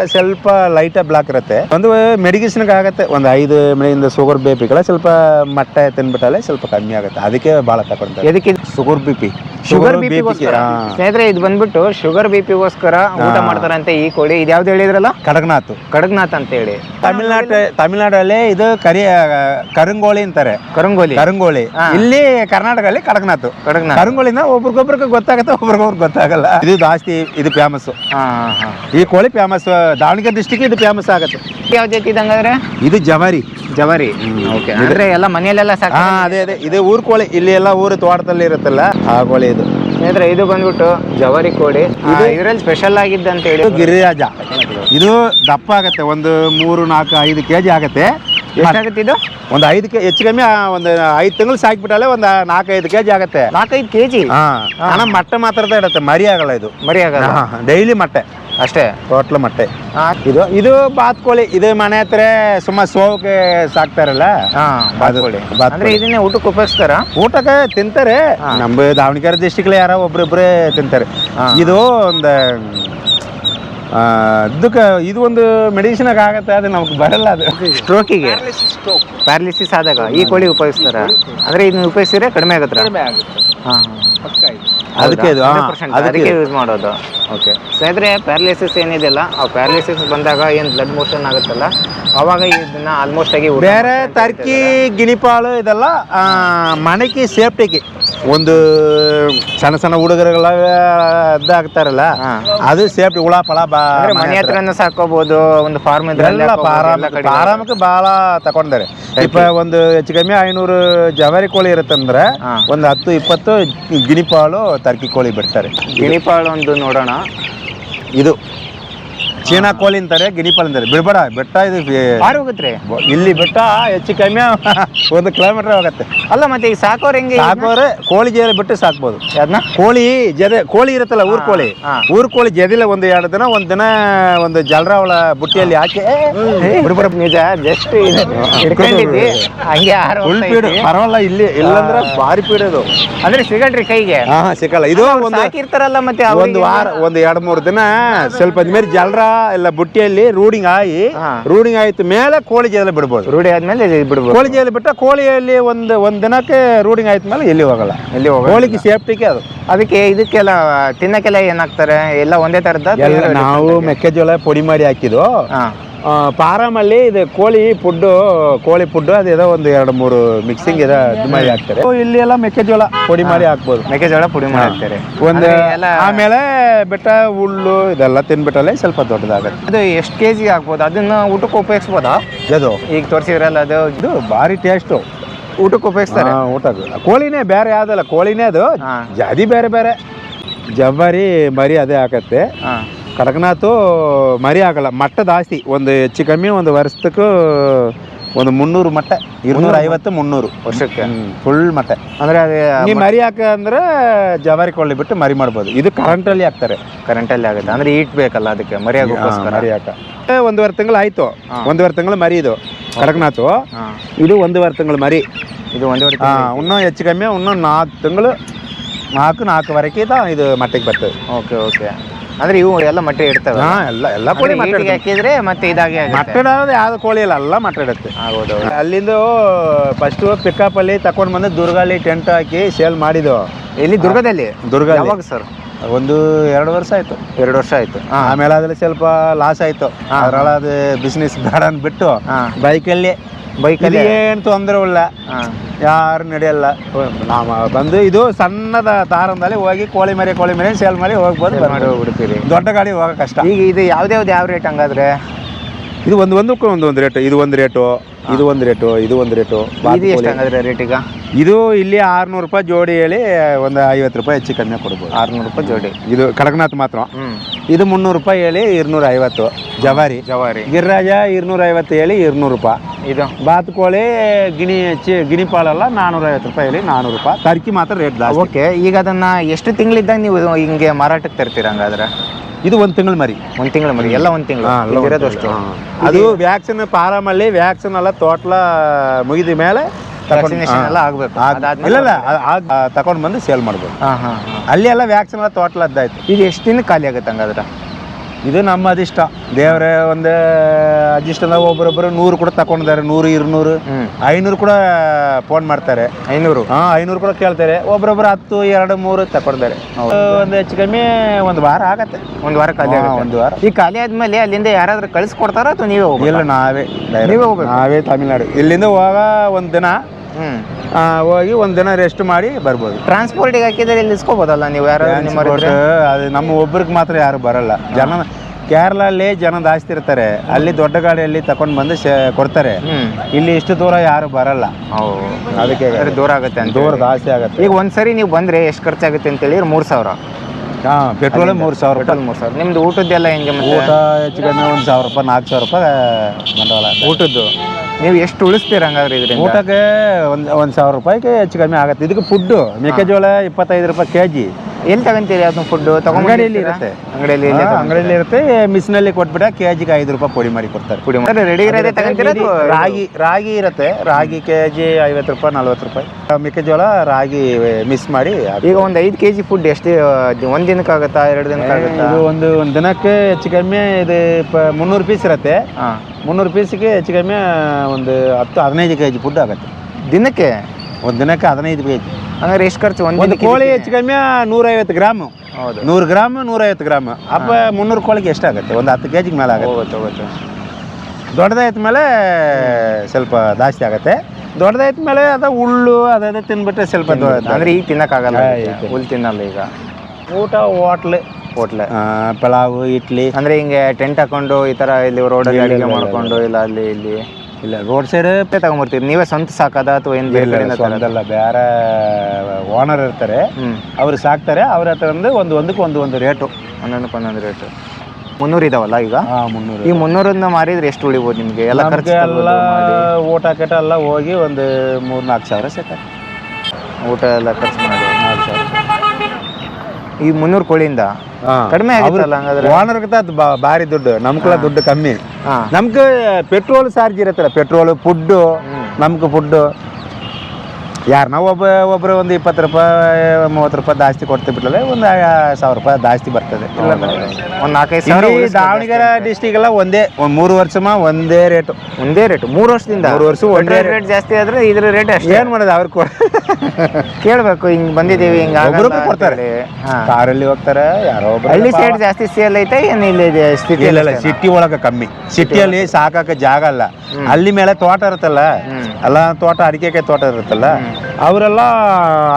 ಸ್ವಲ್ಪ ಲೈಟ್ ಬ್ಲಾಕ್ ಇರುತ್ತೆ. ಒಂದು ಮೆಡಿಕೇಶನ್ ಆಗುತ್ತೆ ಒಂದು ಐದು ಮನೆಯಿಂದ ಶುಗರ್ ಬೇಪಿಗೆಲ್ಲ ಸ್ವಲ್ಪ ಮಟ್ಟ ತಿನ್ಬಿಟ್ಟಲೆ ಸ್ವಲ್ಪ ಕಮ್ಮಿ ಆಗುತ್ತೆ. ಅದಕ್ಕೆ ಭಾಳ ತಗೊಂತಾರೆ ಎದಕ್ಕೆ? Sugar B P sugar B ಪಿಗೋಸ್ಕರ ಸ್ನೇಹಿತರೆ ಇದು ಬಂದ್ಬಿಟ್ಟು ಶುಗರ್ ಬಿ ಪಿಗೋಸ್ಕರ ಊಟ ಮಾಡ್ತಾರಂತೆ ಈ ಕೋಳಿ. ಇದು ಯಾವ್ದು ಹೇಳಿದ್ರಲ್ಲ? ಕಡಗ್ನಾಥ್. ಕಡಗ್ನಾಥ್ ಅಂತ ಹೇಳಿ. ತಮಿಳ್ನಾಡು ತಮಿಳ್ನಾಡಲ್ಲಿ ಇದು ಕರಿ ಕರಂಗೋಳಿ ಅಂತಾರೆ. ಕರಂಗೋಲಿ ಕರಂಗೋಳಿ. ಹಾ. ಇಲ್ಲಿ ಕರ್ನಾಟಕದಲ್ಲಿ ಕಡಗ್ನಾಥ್. ಕಡಗ್ನಾಥ್. ಕರಂಗೋಳಿನ ಒಬ್ರಿಗೊಬ್ರಿಗೆ ಗೊತ್ತಾಗತ್ತೆ ಒಬ್ರಿಗೊಬ್ರಿಗೆ ಗೊತ್ತಾಗಲ್ಲ. ಇದು ಜಾಸ್ತಿ ಇದು ಫೇಮಸ್ ಈ ಕೋಳಿ ಫೇಮಸ್ ದಾವಣಗೆರೆ ಡಿಸ್ಟಿಕ್ ಇದು ಫೇಮಸ್ ಆಗುತ್ತೆ. ಯಾವ ಜಾತಿ ಇದಂಗಾದ್ರೆ ಇದು ಜವಾರಿ. ಜವಾರಿ. ಓಕೆ ಅಂದ್ರೆ ಎಲ್ಲ ಮನೆಯಲ್ಲೆಲ್ಲ ಸಾಕ ಅದೇ ಅದೇ. ಇದು ಊರ್ ಕೋಳಿ. ಇಲ್ಲಿ ಎಲ್ಲ ಊರು ತೋಟದಲ್ಲಿ ಇರುತ್ತಲ್ಲ ಆ ಕೋಳಿ ಸ್ನೇಹಿತರೆ ಇದು ಬಂದ್ಬಿಟ್ಟು ಜವಾರಿ ಕೋಳಿ. ಇದ್ರಲ್ಲಿ ಸ್ಪೆಷಲ್ ಆಗಿದ್ದ ಅಂತ ಹೇಳಿ. ಇದು ಗಿರಿರಾಜ. ಇದು ದಪ್ಪ ಆಗತ್ತೆ ಒಂದು ಮೂರು ನಾಲ್ಕು ಐದು ಕೆ ಜಿ ಆಗತ್ತೆ. ಎಷ್ಟಾಗತ್ತೆ ಇದು? ಒಂದು ಐದು ಕೆ ಹೆಚ್ಚು ಕಮ್ಮಿ ಒಂದು ಐದು ತಿಂಗಳು ಸಾಕ್ಬಿಟ್ಟಲೆ ಒಂದು ನಾಲ್ಕೈದು ಕೆ ಜಿ ಆಗತ್ತೆ. ನಾಲ್ಕೈದು ಕೆಜಿ? ಹಾ. ಹಣ ಮೊಟ್ಟೆ ಮಾತ್ರ ಇರುತ್ತೆ ಮರಿ ಆಗಲ್ಲ ಇದು. ಮರಿ ಆಗಲ್ಲ. ಡೈಲಿ ಮೊಟ್ಟೆ. ಅಷ್ಟೇ? ಟೋಟ್ಲ್ ಮೊಟ್ಟೆ. ಇದು ಇದು ಬಾತ್ಕೋಳಿ ಇದು ಮನೆ ಹತ್ರ ಸುಮ್ಮ ಸೋಕೆ ಸಾಕ್ತಾರಲ್ಲ? ಹಾ ಬಾತ್ಕೋಳಿ ಬಾತ್ಕೋಳಿ. ಅಂದ್ರೆ ಇದನ್ನೇ ಊಟಕ್ಕೆ ಉಪಯೋಗಿಸ್ತಾರ? ಊಟಕ್ಕೆ ತಿಂತಾರೆ. ನಮ್ಮ ದಾವಣಗೆರೆ ಡಿಸ್ಟಿಕ್ಲಿ ಯಾರೋ ಒಬ್ರಿಬ್ರೆ ತಿಂತಾರೆ. ಇದು ಒಂದು ಇದಕ್ಕೆ ಇದು ಒಂದು ಮೆಡಿಸಿನ್ ಆಗತ್ತೆ ಅದು ನಮ್ಗೆ ಬರಲ್ಲ ಅದು. ಸ್ಟ್ರೋಕಿಗೆ ಪ್ಯಾರಲಿಸಿಸ್ ಆದಾಗ ಈ ಕೋಳಿ ಉಪಯೋಗಿಸ್ತಾರ? ಅಂದ್ರೆ ಇದನ್ನ ಉಪಯೋಗಿಸಿದ್ರೆ ಕಡಿಮೆ ಆಗತ್ರ ಹಾ ಅದಕ್ಕೆ ಇದು, ಹಾ, ಅದಕ್ಕೆ ಅದಕ್ಕೆ ಯೂಸ್ ಮಾಡೋದು. ಓಕೆ. ಸ್ನೇಹಿತರೆ ಪ್ಯಾರಾಲಿಸಿಸ್ ಏನಿದೆಯಲ್ಲ ಆ ಪ್ಯಾರಾಲಿಸಿಸ್ ಬಂದಾಗ ಏನು ಬ್ಲಡ್ ಮೋಷನ್ ಆಗುತ್ತಲ್ಲ ಅವಾಗ ಇದನ್ನ ಆಲ್ಮೋಸ್ಟ್ ಆಗಿ ಊಟ ಬೇರೆ ತರ್ಕಿ ಗಿಣಿಪಾಳು ಇದೆಲ್ಲ ಆ, ಮನೆಗೆ ಸೇಫ್ಟಿಗೆ. ಒಂದು ಸಣ್ಣ ಸಣ್ಣ ಹುಡುಗರುಗಳ ಇದಾಗ್ತಾರಲ್ಲ ಹಾ. ಅದು ಸೇಫ್ಟಿ ಹುಳ ಪಳ ಬಾ ಅಂದ್ರೆ ಮನೆ ಹತ್ರನೇ ಸಾಕೋಬಹುದು ಒಂದು ಫಾರ್ಮ್ ಇದ್ರಲ್ಲ ಎಲ್ಲ ಬಾಳ ಪಾರಾಮಕ್ಕೆ ಭಾಳ ತಗೊಂಡಾರೆ ಇಪ್ಪ ಒಂದು ಹೆಚ್ಚು ಕಮ್ಮಿ ಐನೂರು ಜವಾರಿ ಕೋಳಿ ಇರುತ್ತಂದ್ರೆ ಹಾ. ಒಂದು ಹತ್ತು ಇಪ್ಪತ್ತು ಗಿಣಿಪಾಲು ಟರ್ಕಿ ಕೋಳಿ ಬಿಡ್ತಾರೆ ಗಿಣಿಪಾಳು ಒಂದು ನೋಡೋಣ. ಇದು ಚೀನಾ ಕೋಳಿ ಅಂತಾರೆ ಗಿನಿಪಾಲ್ ಅಂತಾರೆ. ಬಿಡ್ಬೇಡ ಬೆಟ್ಟ ಇದು ಆರು ಹೋಗುತ್ತೆ ಇಲ್ಲಿ ಬೆಟ್ಟ ಹೆಚ್ಚು ಕಮ್ಮಿ [laughs] ಒಂದು ಕಿಲೋಮೀಟರ್ ಹೋಗುತ್ತೆ ಅಲ್ಲ ಮತ್ತೆ ಈಗ ಸಾಕೋರ್ ಹೆಂಗೆ ಸಾಕೋರೆ ಕೋಳಿ ಜೇಲ ಬಿಟ್ಟು ಸಾಕ್ಬೋದು. ಅದನ್ನ ಕೋಳಿ ಜದೆ ಕೋಳಿ ಇರುತ್ತಲ್ಲ ಊರ್ ಕೋಳಿ. ಊರ್ ಕೋಳಿ ಜದಿಲ್ಲ ಒಂದು ಎರಡು ದಿನ ಒಂದ್ ದಿನ ಒಂದು ಜಲರಾವಳ ಬುಟ್ಟಿಯಲ್ಲಿ ಹಾಕಿ ಬಿಡ್ಬಿಡ ನಿಜ ಜಸ್ಟ್ ಹಿಡ್ಕೊಂಡಿದ್ದಿ ಹಂಗೆ ಫುಲ್ ಪೀಡ್. ಪರವಾಗಿಲ್ಲ ಇಲ್ಲಿ ಇಲ್ಲಂದ್ರೆ ಭಾರಿ ಪೀಡೋದು ಅದು. ಅಂದ್ರೆ ಸಿಗಲ್ರಿ ಕೈಗೆ? ಹಾ ಸಿಗಲ್ಲ. ಸಿಕ್ಕಲ್ಲ ಇದು ಒಂದು ಹಾಕಿರ್ತಾರಲ್ಲ ಮತ್ತೆ ಒಂದು ವಾರ ಒಂದು ಎರಡು ಮೂರು ದಿನ ಸ್ವಲ್ಪ ಮೇಲೆ ಜಲರ ಇಲ್ಲ ಬುಟ್ಟಿಯಲ್ಲಿ ರೂಡಿಂಗ್ ಆಗಿ ಹಾ. ರೂಢಿಂಗ್ ಆಯ್ತು ಮೇಲೆ ಕೋಳಿ ಜೈಲ ಬಿಡ್ಬೋದು. ರೂಢಿ ಆದ್ಮೇಲೆ ಬಿಡ್ಬೋದು. ಕೋಳಿ ಜೈಲ ಬಿಟ್ಟ ಕೋಳಿಯಲ್ಲಿ ಒಂದು ಒಂದ್ ದಿನಕ್ಕೆ ರೂಡಿಂಗ್ ಆಯ್ತು ಮೇಲೆ ಎಲ್ಲಿ ಹೋಗಲ್ಲ. ಎಲ್ಲಿ ಹೋಗ ಕೋಳಿಗೆ ಸೇಫ್ಟಿಗೆ ಅದು. ಅದಕ್ಕೆ ಇದಕ್ಕೆಲ್ಲ ತಿನ್ನಕ್ಕೆಲ್ಲ ಏನಾಗ್ತಾರೆ? ಎಲ್ಲ ಒಂದೇ ತರದ ಎಲ್ಲ ನಾವು ಮೆಕ್ಕೆಜೋಳ ಪುಡಿ ಮಾಡಿ ಹಾಕಿದ್ವು. ಪಾರಮಲ್ಲಿ ಇದು ಕೋಳಿ ಫುಡ್ಡು ಕೋಳಿ ಫುಡ್ಡು ಅದು ಏನೋ ಒಂದು ಎರಡು ಮೂರು ಮಿಕ್ಸಿಂಗ್ ಇದೆ ಇದು ಮಾಡಿ ಹಾಕ್ತಾರೆ. ಇಲ್ಲಿ ಎಲ್ಲ ಮೆಕ್ಕೆಜೋಳ ಪುಡಿ ಮಾಡಿ ಹಾಕ್ಬೋದು. ಮೆಕ್ಕೆಜೋಳ ಪುಡಿ ಮಾಡಿ ಹಾಕ್ತಾರೆ. ಒಂದು ಆಮೇಲೆ ಬೆಟ್ಟ ಹುಲ್ಲು ಇದೆಲ್ಲ ತಿನ್ಬಿಟ್ಟಲ್ಲೇ ಸ್ವಲ್ಪ ದೊಡ್ಡದಾಗುತ್ತೆ. ಅದು ಎಷ್ಟು ಕೆ ಜಿ ಹಾಕ್ಬೋದು ಅದನ್ನ ಊಟಕ್ಕೆ ಉಪಯೋಗಿಸ್ಬೋದಾ? ಅದು ಈಗ ತೋರಿಸಿದ್ರಲ್ಲ ಅದು ಇದು ಭಾರಿ ಟೇಸ್ಟು ಊಟಕ್ಕೆ ಉಪಯೋಗಿಸ್ತಾರೆ? ಊಟ ಕೋಳಿನೇ ಬೇರೆ ಯಾವ್ದಲ್ಲ ಕೋಳಿನೇ ಅದು. ಜಾದಿ ಬೇರೆ ಬೇರೆ. ಜಬ್ಬರಿ ಮರಿ ಅದೇ ಹಾಕತ್ತೆ. ಹಾ. ಕಡಕನಾಥು ಮರಿ ಆಗಲ್ಲ ಮಟ್ಟ ಜಾಸ್ತಿ ಒಂದು ಹೆಚ್ಚು ಕಮ್ಮಿ ಒಂದು ವರ್ಷಕ್ಕೂ ಒಂದು ಮುನ್ನೂರು ಮಟ್ಟ ഇരുന്നೂರ ಐವತ್ತು ಮುನ್ನೂರು ವರ್ಷಕ್ಕೆ. ಫುಲ್ ಮಟ್ಟೆ. ಅಂದ್ರೆ ಅದೇ ನೀವು ಮರಿ ಹಾಕಂದ್ರೆ ಜವಾರಿ ಕೊಳ್ಳಿ ಬಿಟ್ಟು ಮರಿ ಮಾಡ್ಬೋದು. ಇದು ಕರೆಂಟಲ್ಲಿ ಹಾಕ್ತಾರೆ. ಕರೆಂಟಲ್ಲಿ ಆಗುತ್ತೆ. ಅಂದ್ರೆ ಈಟ್ ಬೇಕಲ್ಲ ಅದಕ್ಕೆ ಮರಿ ಮರಿ ಹಾಕ. ಒಂದೂವರೆ ತಿಂಗಳು ಆಯ್ತು. ಒಂದುವರೆ ತಿಂಗಳು ಮರಿ ಇದು. ಕಡಕ್ನಾಥು ಇದು ಒಂದುವರೆ ತಿಂಗಳು ಮರಿ. ಇದು ಒಂದುವರೆ ಇನ್ನೂ ಹೆಚ್ಚು ಕಮ್ಮಿ ಇನ್ನೂ ನಾಲ್ಕು ತಿಂಗಳು ನಾಲ್ಕು ನಾಲ್ಕುವರೆಗೆ ಇದು ಮಟ್ಟಕ್ಕೆ ಬರ್ತದೆ. Okay okay. ಅಂದ್ರೆ ಇವು ಎಲ್ಲ ಮೊಟ್ಟೆ ಇಡ್ತವೆ. ಹಾ ಎಲ್ಲ ಎಲ್ಲ ಕೋಳಿ ಮಟ್ಟ ಹಾಕಿದ್ರೆ ಮತ್ತೆ ಇದಾಗಿ ಆಗುತ್ತೆ. ಮಟ್ಟಡೋದು ಯಾವ್ದು ಕೋಳಿ ಇಲ್ಲ ಎಲ್ಲ ಮಟ್ಟಡುತ್ತೆ ಆಗೋದು ಅಲ್ಲಿಂದ ಫಸ್ಟ್ ಪಿಕಪ್ ಅಲ್ಲಿ ತಕೊಂಡ್ ಬಂದು ದುರ್ಗಾಲಿ ಟೆಂಟ್ ಹಾಕಿ ಸೇಲ್ ಮಾಡಿದ್ವು ಇಲ್ಲಿ ದುರ್ಗದಲ್ಲಿ? ದುರ್ಗ ಯಾವಾಗ ಸರ್ ಒಂದು ಎರಡು ವರ್ಷ ಆಯ್ತು. ಎರಡು ವರ್ಷ ಆಯ್ತು. ಹಾ ಆಮೇಲೆ ಅದ್ರಲ್ಲಿ ಸ್ವಲ್ಪ ಲಾಸ್ ಆಯ್ತು. ಅದ್ರೊಳಗೆ ಅದು ಬಿಸ್ನೆಸ್ ಬೇಡ ಅಂದ್ಬಿಟ್ಟು ಹಾ. ಬೈಕಲ್ಲಿ ಬೈಕಲ್ಲಿ ಏನು ತೊಂದರೆ ಇಲ್ಲ. ಯಾರು ನಡೆಯಲ್ಲ. ನಾವು ಬಂದು ಇದು ಸಣ್ಣದ ತಾರಂದಲ್ಲಿ ಹೋಗಿ ಕೋಳಿ ಮರಿ ಕೋಳಿ ಮರಿ ಸೇಲ್ ಮಾಡಿ ಹೋಗ್ಬೋದು ಮಾಡಿ. ಹೋಗ್ಬಿಡ್ತೀರಿ. ದೊಡ್ಡ ಗಾಡಿ ಹೋಗೋ ಕಷ್ಟ. ಈಗ ಇದು ಯಾವ್ದು ಯಾವ ರೇಟ್ ಹಂಗಾದ್ರೆ? ಇದು ಒಂದು ಒಂದಕ್ಕೂ ಒಂದು ಒಂದು ರೇಟು ಇದು ಒಂದು ರೇಟು ಇದು ಒಂದು ರೇಟು ಇದು ಒಂದು ರೇಟು ಇದು ಎಷ್ಟು ಹಂಗಾದ್ರೆ ರೇಟ್ ಈಗ? ಇದು ಇಲ್ಲಿ ಆರ್ನೂರು ರೂಪಾಯಿ ಜೋಡಿ ಹೇಳಿ ಒಂದು ಐವತ್ತು ರೂಪಾಯಿ ಹೆಚ್ಚು ಕಮ್ಮಿ ಕೊಡ್ಬೋದು. ಆರ್ನೂರು ರೂಪಾಯಿ ಜೋಡಿ. ಇದು ಕಡಕನಾಥ್ ಮಾತ್ರ. ಇದು ಮುನ್ನೂರು ರೂಪಾಯಿ ಹೇಳಿ ಇರ್ನೂರ ಐವತ್ತು. ಜವಾರಿ. ಜವಾರಿ. ಗಿರಿರಾಜ ಇರ್ನೂರ ಐವತ್ತು ಹೇಳಿ ಇರ್ನೂರು ರೂಪಾಯಿ. ಇದು. ಬಾತುಕೋಳಿ ಗಿಣಿ ಹೆಚ್ಚಿ ಗಿಣಿ ಪಾಲಲ್ಲ ನಾನೂರ ಐವತ್ತು ರೂಪಾಯಿ ಹೇಳಿ ನಾನೂರು ರೂಪಾಯಿ. ಟರ್ಕಿ ಮಾತ್ರ ರೇಟ್ ಜಾಸ್ತಿ. ಓಕೆ ಈಗ ಅದನ್ನ ಎಷ್ಟು ತಿಂಗಳಿದ್ದಾಗ ನೀವು ಹಿಂಗೆ ಮಾರಾಟಕ್ಕೆ ತರ್ತೀರ ಹಂಗಾದ್ರೆ? ಇದು ಒಂದು ತಿಂಗಳು ಮರಿ. ಒಂದು ತಿಂಗಳು ಮರಿ ಎಲ್ಲ ಒಂದು ತಿಂಗಳು. ಅದು ವ್ಯಾಕ್ಸಿನ್ ಫಾರಮಲ್ಲಿ ವ್ಯಾಕ್ಸಿನ್ ಎಲ್ಲ ತೋಟ್ಲ ಮುಗಿದ ಮೇಲೆ ವ್ಯಾಕ್ಸಿನೇಷನ್ ಎಲ್ಲಾ ಆಗಬೇಕು. ಬಂದು ಸೇಲ್ ಮಾಡ್ಬೋದು. ಅಲ್ಲಿ ಎಲ್ಲ ವ್ಯಾಕ್ಸಿನ್ ಎಲ್ಲ ತೋಟಲ್ ಅದ್ದಾಯ್ತು. ಇದು ಎಷ್ಟು ದಿನ ಖಾಲಿ ಆಗುತ್ತೆ ಹಂಗಾದ್ರೆ? ಇದು ನಮ್ಮ ಅದಿಷ್ಟ. ದೇವ್ರೆ ಒಂದು ಅದಿಷ್ಟಂದಾಗ ಒಬ್ಬರೊಬ್ಬರು ನೂರು ಕೂಡ ತಕೊಂಡಿದ್ದಾರೆ ನೂರು ಇರುನೂರು. ಐನೂರು ಕೂಡ ಫೋನ್ ಮಾಡ್ತಾರೆ. ಐನೂರು? ಹಾ ಐನೂರು ಕೂಡ ಕೇಳ್ತಾರೆ. ಒಬ್ಬರೊಬ್ಬರು ಹತ್ತು ಎರಡು ಮೂರು ತಕೊಂಡಿದ್ದಾರೆ ಒಂದು ಹೆಚ್ಚು ಕಮ್ಮಿ ಒಂದು ವಾರ ಆಗತ್ತೆ. ಒಂದು ವಾರ ಖಾಲಿ ಒಂದು ವಾರ. ಈ ಖಾಲಿ ಆದ್ಮೇಲೆ ಅಲ್ಲಿಂದ ಯಾರಾದ್ರೂ ಕಳಿಸ್ಕೊಡ್ತಾರ ಅಥವಾ ನೀವೇ ಹೋಗಿ ಇಲ್ಲ ನಾವೇ ನೀವೇ ಹೋಗ್ಬೇಕು. ನಾವೇ ತಮಿಳ್ನಾಡು. ಇಲ್ಲಿಂದ ಹೋಗ ಒಂದು ದಿನ ಹೋಗಿ ಒಂದು ದಿನ ರೆಸ್ಟ್ ಮಾಡಿ ಬರ್ಬೋದು. ಟ್ರಾನ್ಸ್ಪೋರ್ಟಿಗೆ ಹಾಕಿದ್ರೆ ಇಲ್ಲಿ ಇಸ್ಕೋಬೋದಲ್ಲ ನೀವು? ಯಾರು ನಿಮ್ಮ ಅದು ನಮ್ಮ ಒಬ್ರಿಗೆ ಮಾತ್ರ ಯಾರು ಬರಲ್ಲ. ಜನ ಕೇರಳಲ್ಲಿ ಜನ ಜಾಸ್ತಿ ಇರ್ತಾರೆ. ಅಲ್ಲಿ ದೊಡ್ಡ ಗಾಡಿಯಲ್ಲಿ ತಕೊಂಡ್ ಬಂದು ಕೊಡ್ತಾರೆ. ಇಲ್ಲಿ ಇಷ್ಟು ದೂರ ಯಾರು ಬರಲ್ಲ. ಅದಕ್ಕೆ ದೂರ ಆಗುತ್ತೆ ಅಂತ ದೂರ ಜಾಸ್ತಿ ಆಗುತ್ತೆ. ಈಗ ಒಂದ್ಸರಿ ನೀವು ಬಂದ್ರೆ ಎಷ್ಟು ಖರ್ಚಾಗುತ್ತೆ ಅಂತ ಹೇಳಿ ಮೂರ್ ಸಾವಿರ. ಹಾ ಪೆಟ್ರೋಲ್ ಮೂರು ಸಾವಿರ ರೂಪಾಯಿ ಮೂರು ಮೂರ್ ಸಾವಿರ. ನಿಮ್ದು ಊಟದ್ದೆಲ್ಲ ಹೆಂಗೆ ಊಟ ಹೆಚ್ಚು ಕಡಿಮೆ ಒಂದು ಸಾವಿರ ರೂಪಾಯಿ ನಾಲ್ಕು ಸಾವಿರ ರೂಪಾಯಿ ಬಂಡವಾಳ ಊಟದ್ದು? ನೀವು ಎಷ್ಟು ಉಳಿಸ್ತೀರ ಹಂಗಾದ್ರೆ ಇದರಿಂದ? ಊಟಕ್ಕೆ ಒಂದು ಒಂದು ಸಾವಿರ ರೂಪಾಯಿಗೆ ಹೆಚ್ಚು ಕಮ್ಮಿ ಆಗುತ್ತೆ. ಇದಕ್ಕೆ ಫುಡ್ಡು ಮೆಕ್ಕೆಜೋಳ ಇಪ್ಪತ್ತೈದು ರೂಪಾಯಿ ಕೆ ಜಿ ಎಲ್ಲಿ ತಗೊಂತೀರಿ ಅದನ್ನ ಫುಡ್ ಅಂಗಡಿಯಲ್ಲಿ ಇರುತ್ತೆ. ಅಂಗಡಿಯಲ್ಲಿ ಅಂಗಡಿಯಲ್ಲಿ ಇರುತ್ತೆ. ಮಿಸ್ನಲ್ಲಿ ಕೊಟ್ಬಿಟ್ರೆ ಕೆ ಜಿಗೆ ಐದು ರೂಪಾಯಿ ಪುಡಿ ಮಾಡಿ ಕೊಡ್ತಾರೆ. ಪುಡಿ ರೆಡಿ ಇರೋದೇ ರಾಗಿ ರಾಗಿ ಇರುತ್ತೆ. ರಾಗಿ ಕೆ ಜಿ ಐವತ್ತು ರೂಪಾಯಿ ನಲ್ವತ್ತು ರೂಪಾಯಿ. ಮೆಕ್ಕೆಜೋಳ ರಾಗಿ ಮಿಸ್ ಮಾಡಿ ಈಗ ಒಂದು ಐದು ಕೆ ಜಿ ಫುಡ್ ಎಷ್ಟು ಒಂದು ಆಗುತ್ತಾ ಎರಡು ದಿನಕ್ಕಾಗುತ್ತಾ? ಒಂದು ಒಂದು ದಿನಕ್ಕೆ ಹೆಚ್ಚು ಕಮ್ಮಿ ಇದು ಮುನ್ನೂರು ಪೀಸ್ ಇರುತ್ತೆ. ಮುನ್ನೂರು ಪೀಸಿಗೆ ಹೆಚ್ಚು ಕಮ್ಮಿ ಒಂದು ಹತ್ತು ಹದಿನೈದು ಕೆ ಜಿ ಫುಡ್ ಆಗುತ್ತೆ. ದಿನಕ್ಕೆ? ಒಂದು ದಿನಕ್ಕೆ ಹದಿನೈದು ಕೆ ಜಿ ಹಂಗಾರೆ ಎಷ್ಟು ಖರ್ಚು? ಒಂದು ಕೋಳಿ ಹೆಚ್ಚು ಕಮ್ಮಿ ನೂರೈವತ್ತು ಗ್ರಾಮು. ಹೌದು. ನೂರು ಗ್ರಾಮ್ ನೂರೈವತ್ತು ಗ್ರಾಮ್. ಅಪ್ಪ ಮುನ್ನೂರು ಕೋಳಿಗೆ ಎಷ್ಟಾಗುತ್ತೆ ಒಂದು ಹತ್ತು ಕೆ ಜಿಗೆ ಮೇಲೆ ಆಗುತ್ತೆ ಹೋಗುತ್ತೆ ಹೋಗುತ್ತೆ. ದೊಡ್ಡದಾಯ್ತ ಮೇಲೆ ಸ್ವಲ್ಪ ಜಾಸ್ತಿ ಆಗುತ್ತೆ. ದೊಡ್ಡದಾಯ್ತ ಮೇಲೆ ಅದ ಹುಳ್ಳು ಅದೇ ತಿನ್ಬಿಟ್ರೆ ಸ್ವಲ್ಪ ಅಂದರೆ ಅಂದ್ರೆ ಈಗ ತಿನ್ನಕ್ಕಾಗಲ್ಲ ಹುಲ್ಲು ತಿನ್ನಲ್ಲ ಈಗ. ಊಟ ಹೋಟ್ಲ್. ಹೋಟ್ಲೆ. ಪಲಾವು ಇಡ್ಲಿ. ಅಂದ್ರೆ ಹಿಂಗೆ ಟೆಂಟ್ ಹಾಕೊಂಡು ಈ ತರ ಇಲ್ಲಿ ರೋಡಲ್ಲಿ ಅಡುಗೆ ಮಾಡ್ಕೊಂಡು ಇಲ್ಲ ಅಲ್ಲಿ ಇಲ್ಲಿ. ಇಲ್ಲ ರೋಡ್ ಸೈಡ್ ಪೇ ತಗೊಂಬರ್ತೀರಿ ನೀವೇ ಸ್ವಂತ ಸಾಕದ ಅಥವಾ ಏನು ಬೇರೆ ಕಡೆಯಿಂದ ತರೋದಾ? ಬೇರೆ ಓನರ್ ಇರ್ತಾರೆ. ಹ್ಮ್. ಅವ್ರು ಸಾಕ್ತಾರೆ ಅವ್ರ ಹತ್ರ ಒಂದು ಒಂದು ಒಂದಕ್ಕೆ ಒಂದು ಒಂದು ರೇಟು. ಒಂದೊಂದಕ್ಕೆ ಒಂದೊಂದು ರೇಟು. ಮುನ್ನೂರು ಇದಾವಲ್ಲ ಈಗ? ಹಾಂ ಮುನ್ನೂರು ಈ ಮುನ್ನೂರನ್ನ ಮಾರಿದ್ರೆ ಎಷ್ಟು ಉಳಿಬೋದು ನಿಮಗೆ? ಎಲ್ಲ ಖರ್ಚು ನಮ್ಗೆ ಎಲ್ಲ ಮಾಡಿ, ಊಟ ಕೆಟ್ಟ ಎಲ್ಲ ಹೋಗಿ ಒಂದು ಮೂರು ನಾಲ್ಕು ಸಾವಿರ ಸಿಗ್ತದೆ. ಊಟ ಎಲ್ಲ ಖರ್ಚು ಮಾಡಿ. ಈ ಮುನ್ನೂರು ಕೋಳಿಯಿಂದ ಕಡಿಮೆ ಆಗುತ್ತಲ್ಲ ಹಂಗಾದ್ರೆ? ಓನರ್ಗಿಂತ ಅದು ಬಾ- ಭಾರಿ ದುಡ್ಡು ನಮ್ಗೆಲ್ಲ ದುಡ್ಡು ಕಮ್ಮಿ. ಹಾ. ನಮ್ಗೆ ಪೆಟ್ರೋಲ್ ಚಾರ್ಜ್ ಇರತ್ತಲ್ಲ ಪೆಟ್ರೋಲ್ ಫುಡ್ಡು. ನಮ್ಗೆ ಫುಡ್ಡು ಯಾರು ನಾವು ಒಬ್ಬ ಒಬ್ಬರು ಒಂದು ಇಪ್ಪತ್ತು ರೂಪಾಯಿ ಮೂವತ್ತು ರೂಪಾಯಿ ಜಾಸ್ತಿ ಕೊಡ್ತೀವಿ ಬಿಟ್ಟಲೆ ಒಂದು ಸಾವಿರ ರೂಪಾಯಿ ಜಾಸ್ತಿ ಬರ್ತದೆ. ಒಂದು ನಾಲ್ಕೈದು ಸಾವಿರ ದಾವಣಗೆರೆ ಡಿಸ್ಟಿಕ್ ಎಲ್ಲ ಒಂದೇ ಒಂದು ಮೂರು ವರ್ಷ ಒಂದೇ ರೇಟ್. ಒಂದೇ ರೇಟ್ ಮೂರು ವರ್ಷದಿಂದ? ಮೂರು ವರ್ಷ ಒಂದೇ ರೇಟ್. ಜಾಸ್ತಿ ಆದ್ರೆ ಇದ್ರ ರೇಟ್ ಅಷ್ಟೇ. ಏನು ಮಾಡೋದು ಅವ್ರು ಕೊಡ [laughs] ಕೇಳಬೇಕು ಹಿಂಗ್ ಬಂದಿದ್ದೀವಿ ಹಿಂಗ ಒಬ್ಬರು ಕೊಡ್ತಾರೆ. ಕಾರಲ್ಲಿ ಹೋಗ್ತಾರೆ ಯಾರೋ ಒಬ್ರು ಹಳ್ಳಿ ಸೈಡ್ ಜಾಸ್ತಿ ಸೇಲ್ ಐತೆ ಏನು ಇಲ್ಲಿ ಸ್ಥಿತಿ ಇಲ್ಲ ಇಲ್ಲ ಸಿಟಿ ಒಳಗೆ ಕಮ್ಮಿ. ಸಿಟಿಯಲ್ಲಿ ಸಾಕಾಕ ಜಾಗ ಅಲ್ಲ ಅಲ್ಲಿ ಮೇಲೆ ತೋಟ ಇರುತ್ತಲ್ಲ ಅಲ್ಲ ತೋಟ ಅಡಿಕೆ ತೋಟ ಇರುತ್ತಲ್ಲ ಅವರೆಲ್ಲ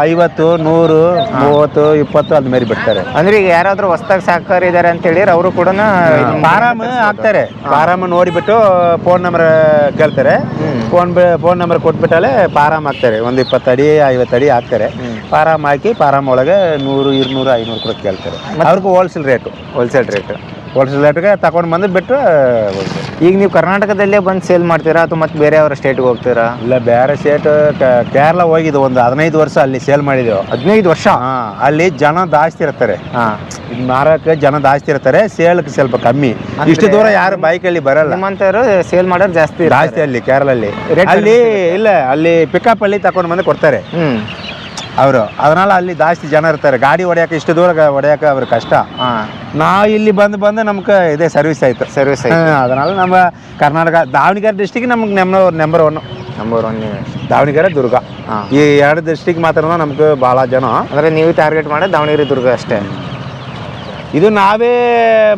ಐವತ್ತು ನೂರು ಮೂವತ್ತು ಇಪ್ಪತ್ತು ಅದ್ ಮೇರಿ ಬಿಡ್ತಾರೆ. ಅಂದ್ರೆ ಈಗ ಯಾರಾದ್ರೂ ಹೊಸ್ದಾಗ ಸಾಕಾರ ಇದಾರೆ ಅಂತ ಹೇಳಿ ಅವರು ಕೂಡ ಆರಾಮ ಹಾಕ್ತಾರೆ. ಆರಾಮ ನೋಡಿಬಿಟ್ಟು ಫೋನ್ ನಂಬರ್ ಕೇಳ್ತಾರೆ. ಫೋನ್ ಫೋನ್ ನಂಬರ್ ಕೊಟ್ಬಿಟ್ಟಲೆ ಫಾರಮ್ ಹಾಕ್ತಾರೆ. ಒಂದು ಇಪ್ಪತ್ತು ಅಡಿ ಐವತ್ತು ಅಡಿ ಹಾಕ್ತಾರೆ. ಫಾರಮ್ ಹಾಕಿ ಪಾರಾಮ್ ಒಳಗೆ ನೂರು ಇರ್ನೂರು ಐನೂರು ಕೂಡ ಕೇಳ್ತಾರೆ. ಅವ್ರಿಗೂ wholesale rate wholesale rate wholesale ರೇಟ್ಗೆ ತಗೊಂಡು ಬಂದು ಬಿಟ್ಟು ಈಗ ನೀವು ಕರ್ನಾಟಕದಲ್ಲೇ ಬಂದು ಸೇಲ್ ಮಾಡ್ತೀರಾ ಅಥವಾ ಮತ್ತೆ ಬೇರೆ ಅವರ ಸ್ಟೇಟ್ಗೆ ಹೋಗ್ತೀರಾ? ಇಲ್ಲ ಬೇರೆ ಸ್ಟೇಟ್ ಕೇರಳ ಹೋಗಿದ್ದು ಒಂದು ಹದಿನೈದು ವರ್ಷ ಅಲ್ಲಿ ಸೇಲ್ ಮಾಡಿದೆವು ಹದಿನೈದು ವರ್ಷ? ಹಾ ಅಲ್ಲಿ ಜನ ಜಾಸ್ತಿ ಇರ್ತಾರೆ. ಹಾ. ಇದು ಮಾರಕ್ಕೆ ಜನ ಜಾಸ್ತಿ ಇರ್ತಾರೆ ಸೇಲ್ಗೆ ಸ್ವಲ್ಪ ಕಮ್ಮಿ. ಇಷ್ಟು ದೂರ ಯಾರು ಬೈಕಲ್ಲಿ ಬರಲ್ಲ. ನಿಮ್ಮಂತವರು ಸೇಲ್ ಮಾಡೋರು ಜಾಸ್ತಿ ಜಾಸ್ತಿ ಅಲ್ಲಿ ಕೇರಳಲ್ಲಿ. Rate ಅಲ್ಲಿ ಇಲ್ಲ ಅಲ್ಲಿ ಪಿಕಪ್ ಅಲ್ಲಿ ತಗೊಂಡು ಬಂದು ಕೊಡ್ತಾರೆ. ಹ್ಮ್. ಅವರು. ಅದನ್ನ ಅಲ್ಲಿ ಜಾಸ್ತಿ ಜನ ಇರ್ತಾರೆ. ಗಾಡಿ ಹೊಡೆಯಕ್ಕೆ ಇಷ್ಟು ದೂರ ಹೊಡೆಯಕ್ಕೆ ಅವ್ರ ಕಷ್ಟ. ನಾವು ಇಲ್ಲಿ ಬಂದು ಬಂದು ನಮ್ಗೆ ಇದೇ ಸರ್ವಿಸ್ ಆಯ್ತು. ಸರ್ವಿಸ್ ಅದನ್ನ ನಮ್ಮ ಕರ್ನಾಟಕ ದಾವಣಗೆರೆ ಡಿಸ್ಟಿಕ್ ನಮ್ಗೆ number number one number one Davanagere Durga. ಈ ಎರಡು ಡಿಸ್ಟಿಕ್ ಮಾತ್ರ ನಮ್ಗೆ ಭಾಳ ಜನ. ಅಂದರೆ ನೀವು ಟಾರ್ಗೆಟ್ ಮಾಡಿ ದಾವಣಗೆರೆ ದುರ್ಗ ಅಷ್ಟೇ. ಇದು ನಾವೇ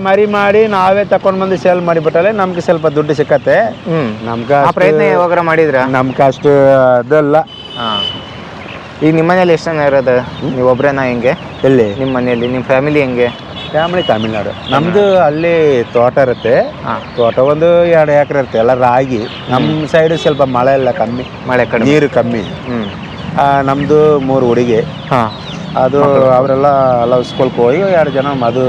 ಮರಿ ಮಾಡಿ ನಾವೇ ತಕೊಂಡ್ ಬಂದು ಸೇಲ್ ಮಾಡಿ ನಮ್ಗೆ ಸ್ವಲ್ಪ ದುಡ್ಡು ಸಿಕ್ಕತ್ತೆ. ಹ್ಮ್. ನಮ್ಗೆ ಆ ಪ್ರಯತ್ನ ಯಾವಾಗ ನಮ್ಗೆ ಅಷ್ಟು ಅದಲ್ಲ ಈಗ ನಿಮ್ಮ ಮನೇಲಿ ಎಷ್ಟು ಜನ ಇರೋದು? ನೀವು ಒಬ್ರೇನಾ ಹೆಂಗೆ? ಎಲ್ಲಿ? ನಿಮ್ಮ ಮನೆಯಲ್ಲಿ ನಿಮ್ಮ ಫ್ಯಾಮಿಲಿ ಹೆಂಗೆ? ಫ್ಯಾಮಿಲಿ ತಮಿಳ್ನಾಡು. ನಮ್ದು ಅಲ್ಲಿ ತೋಟ ಇರುತ್ತೆ. ಹಾ. ತೋಟ ಒಂದು ಎರಡು ಎಕರೆ ಇರುತ್ತೆ ಎಲ್ಲ ರಾಗಿ. ನಮ್ಮ ಸೈಡ್ ಸ್ವಲ್ಪ ಮಳೆ ಎಲ್ಲ ಕಮ್ಮಿ. ಮಳೆ ಕಡಿಮೆ. ನೀರು ಕಮ್ಮಿ. ನಮ್ದು ಮೂರು ಹುಡುಗಿ ಹಾ. ಅದು ಅವರೆಲ್ಲ ಲವ್ ಸ್ಕೂಲ್ಗೆ ಹೋಗಿ ಎರಡು ಜನ ಮದು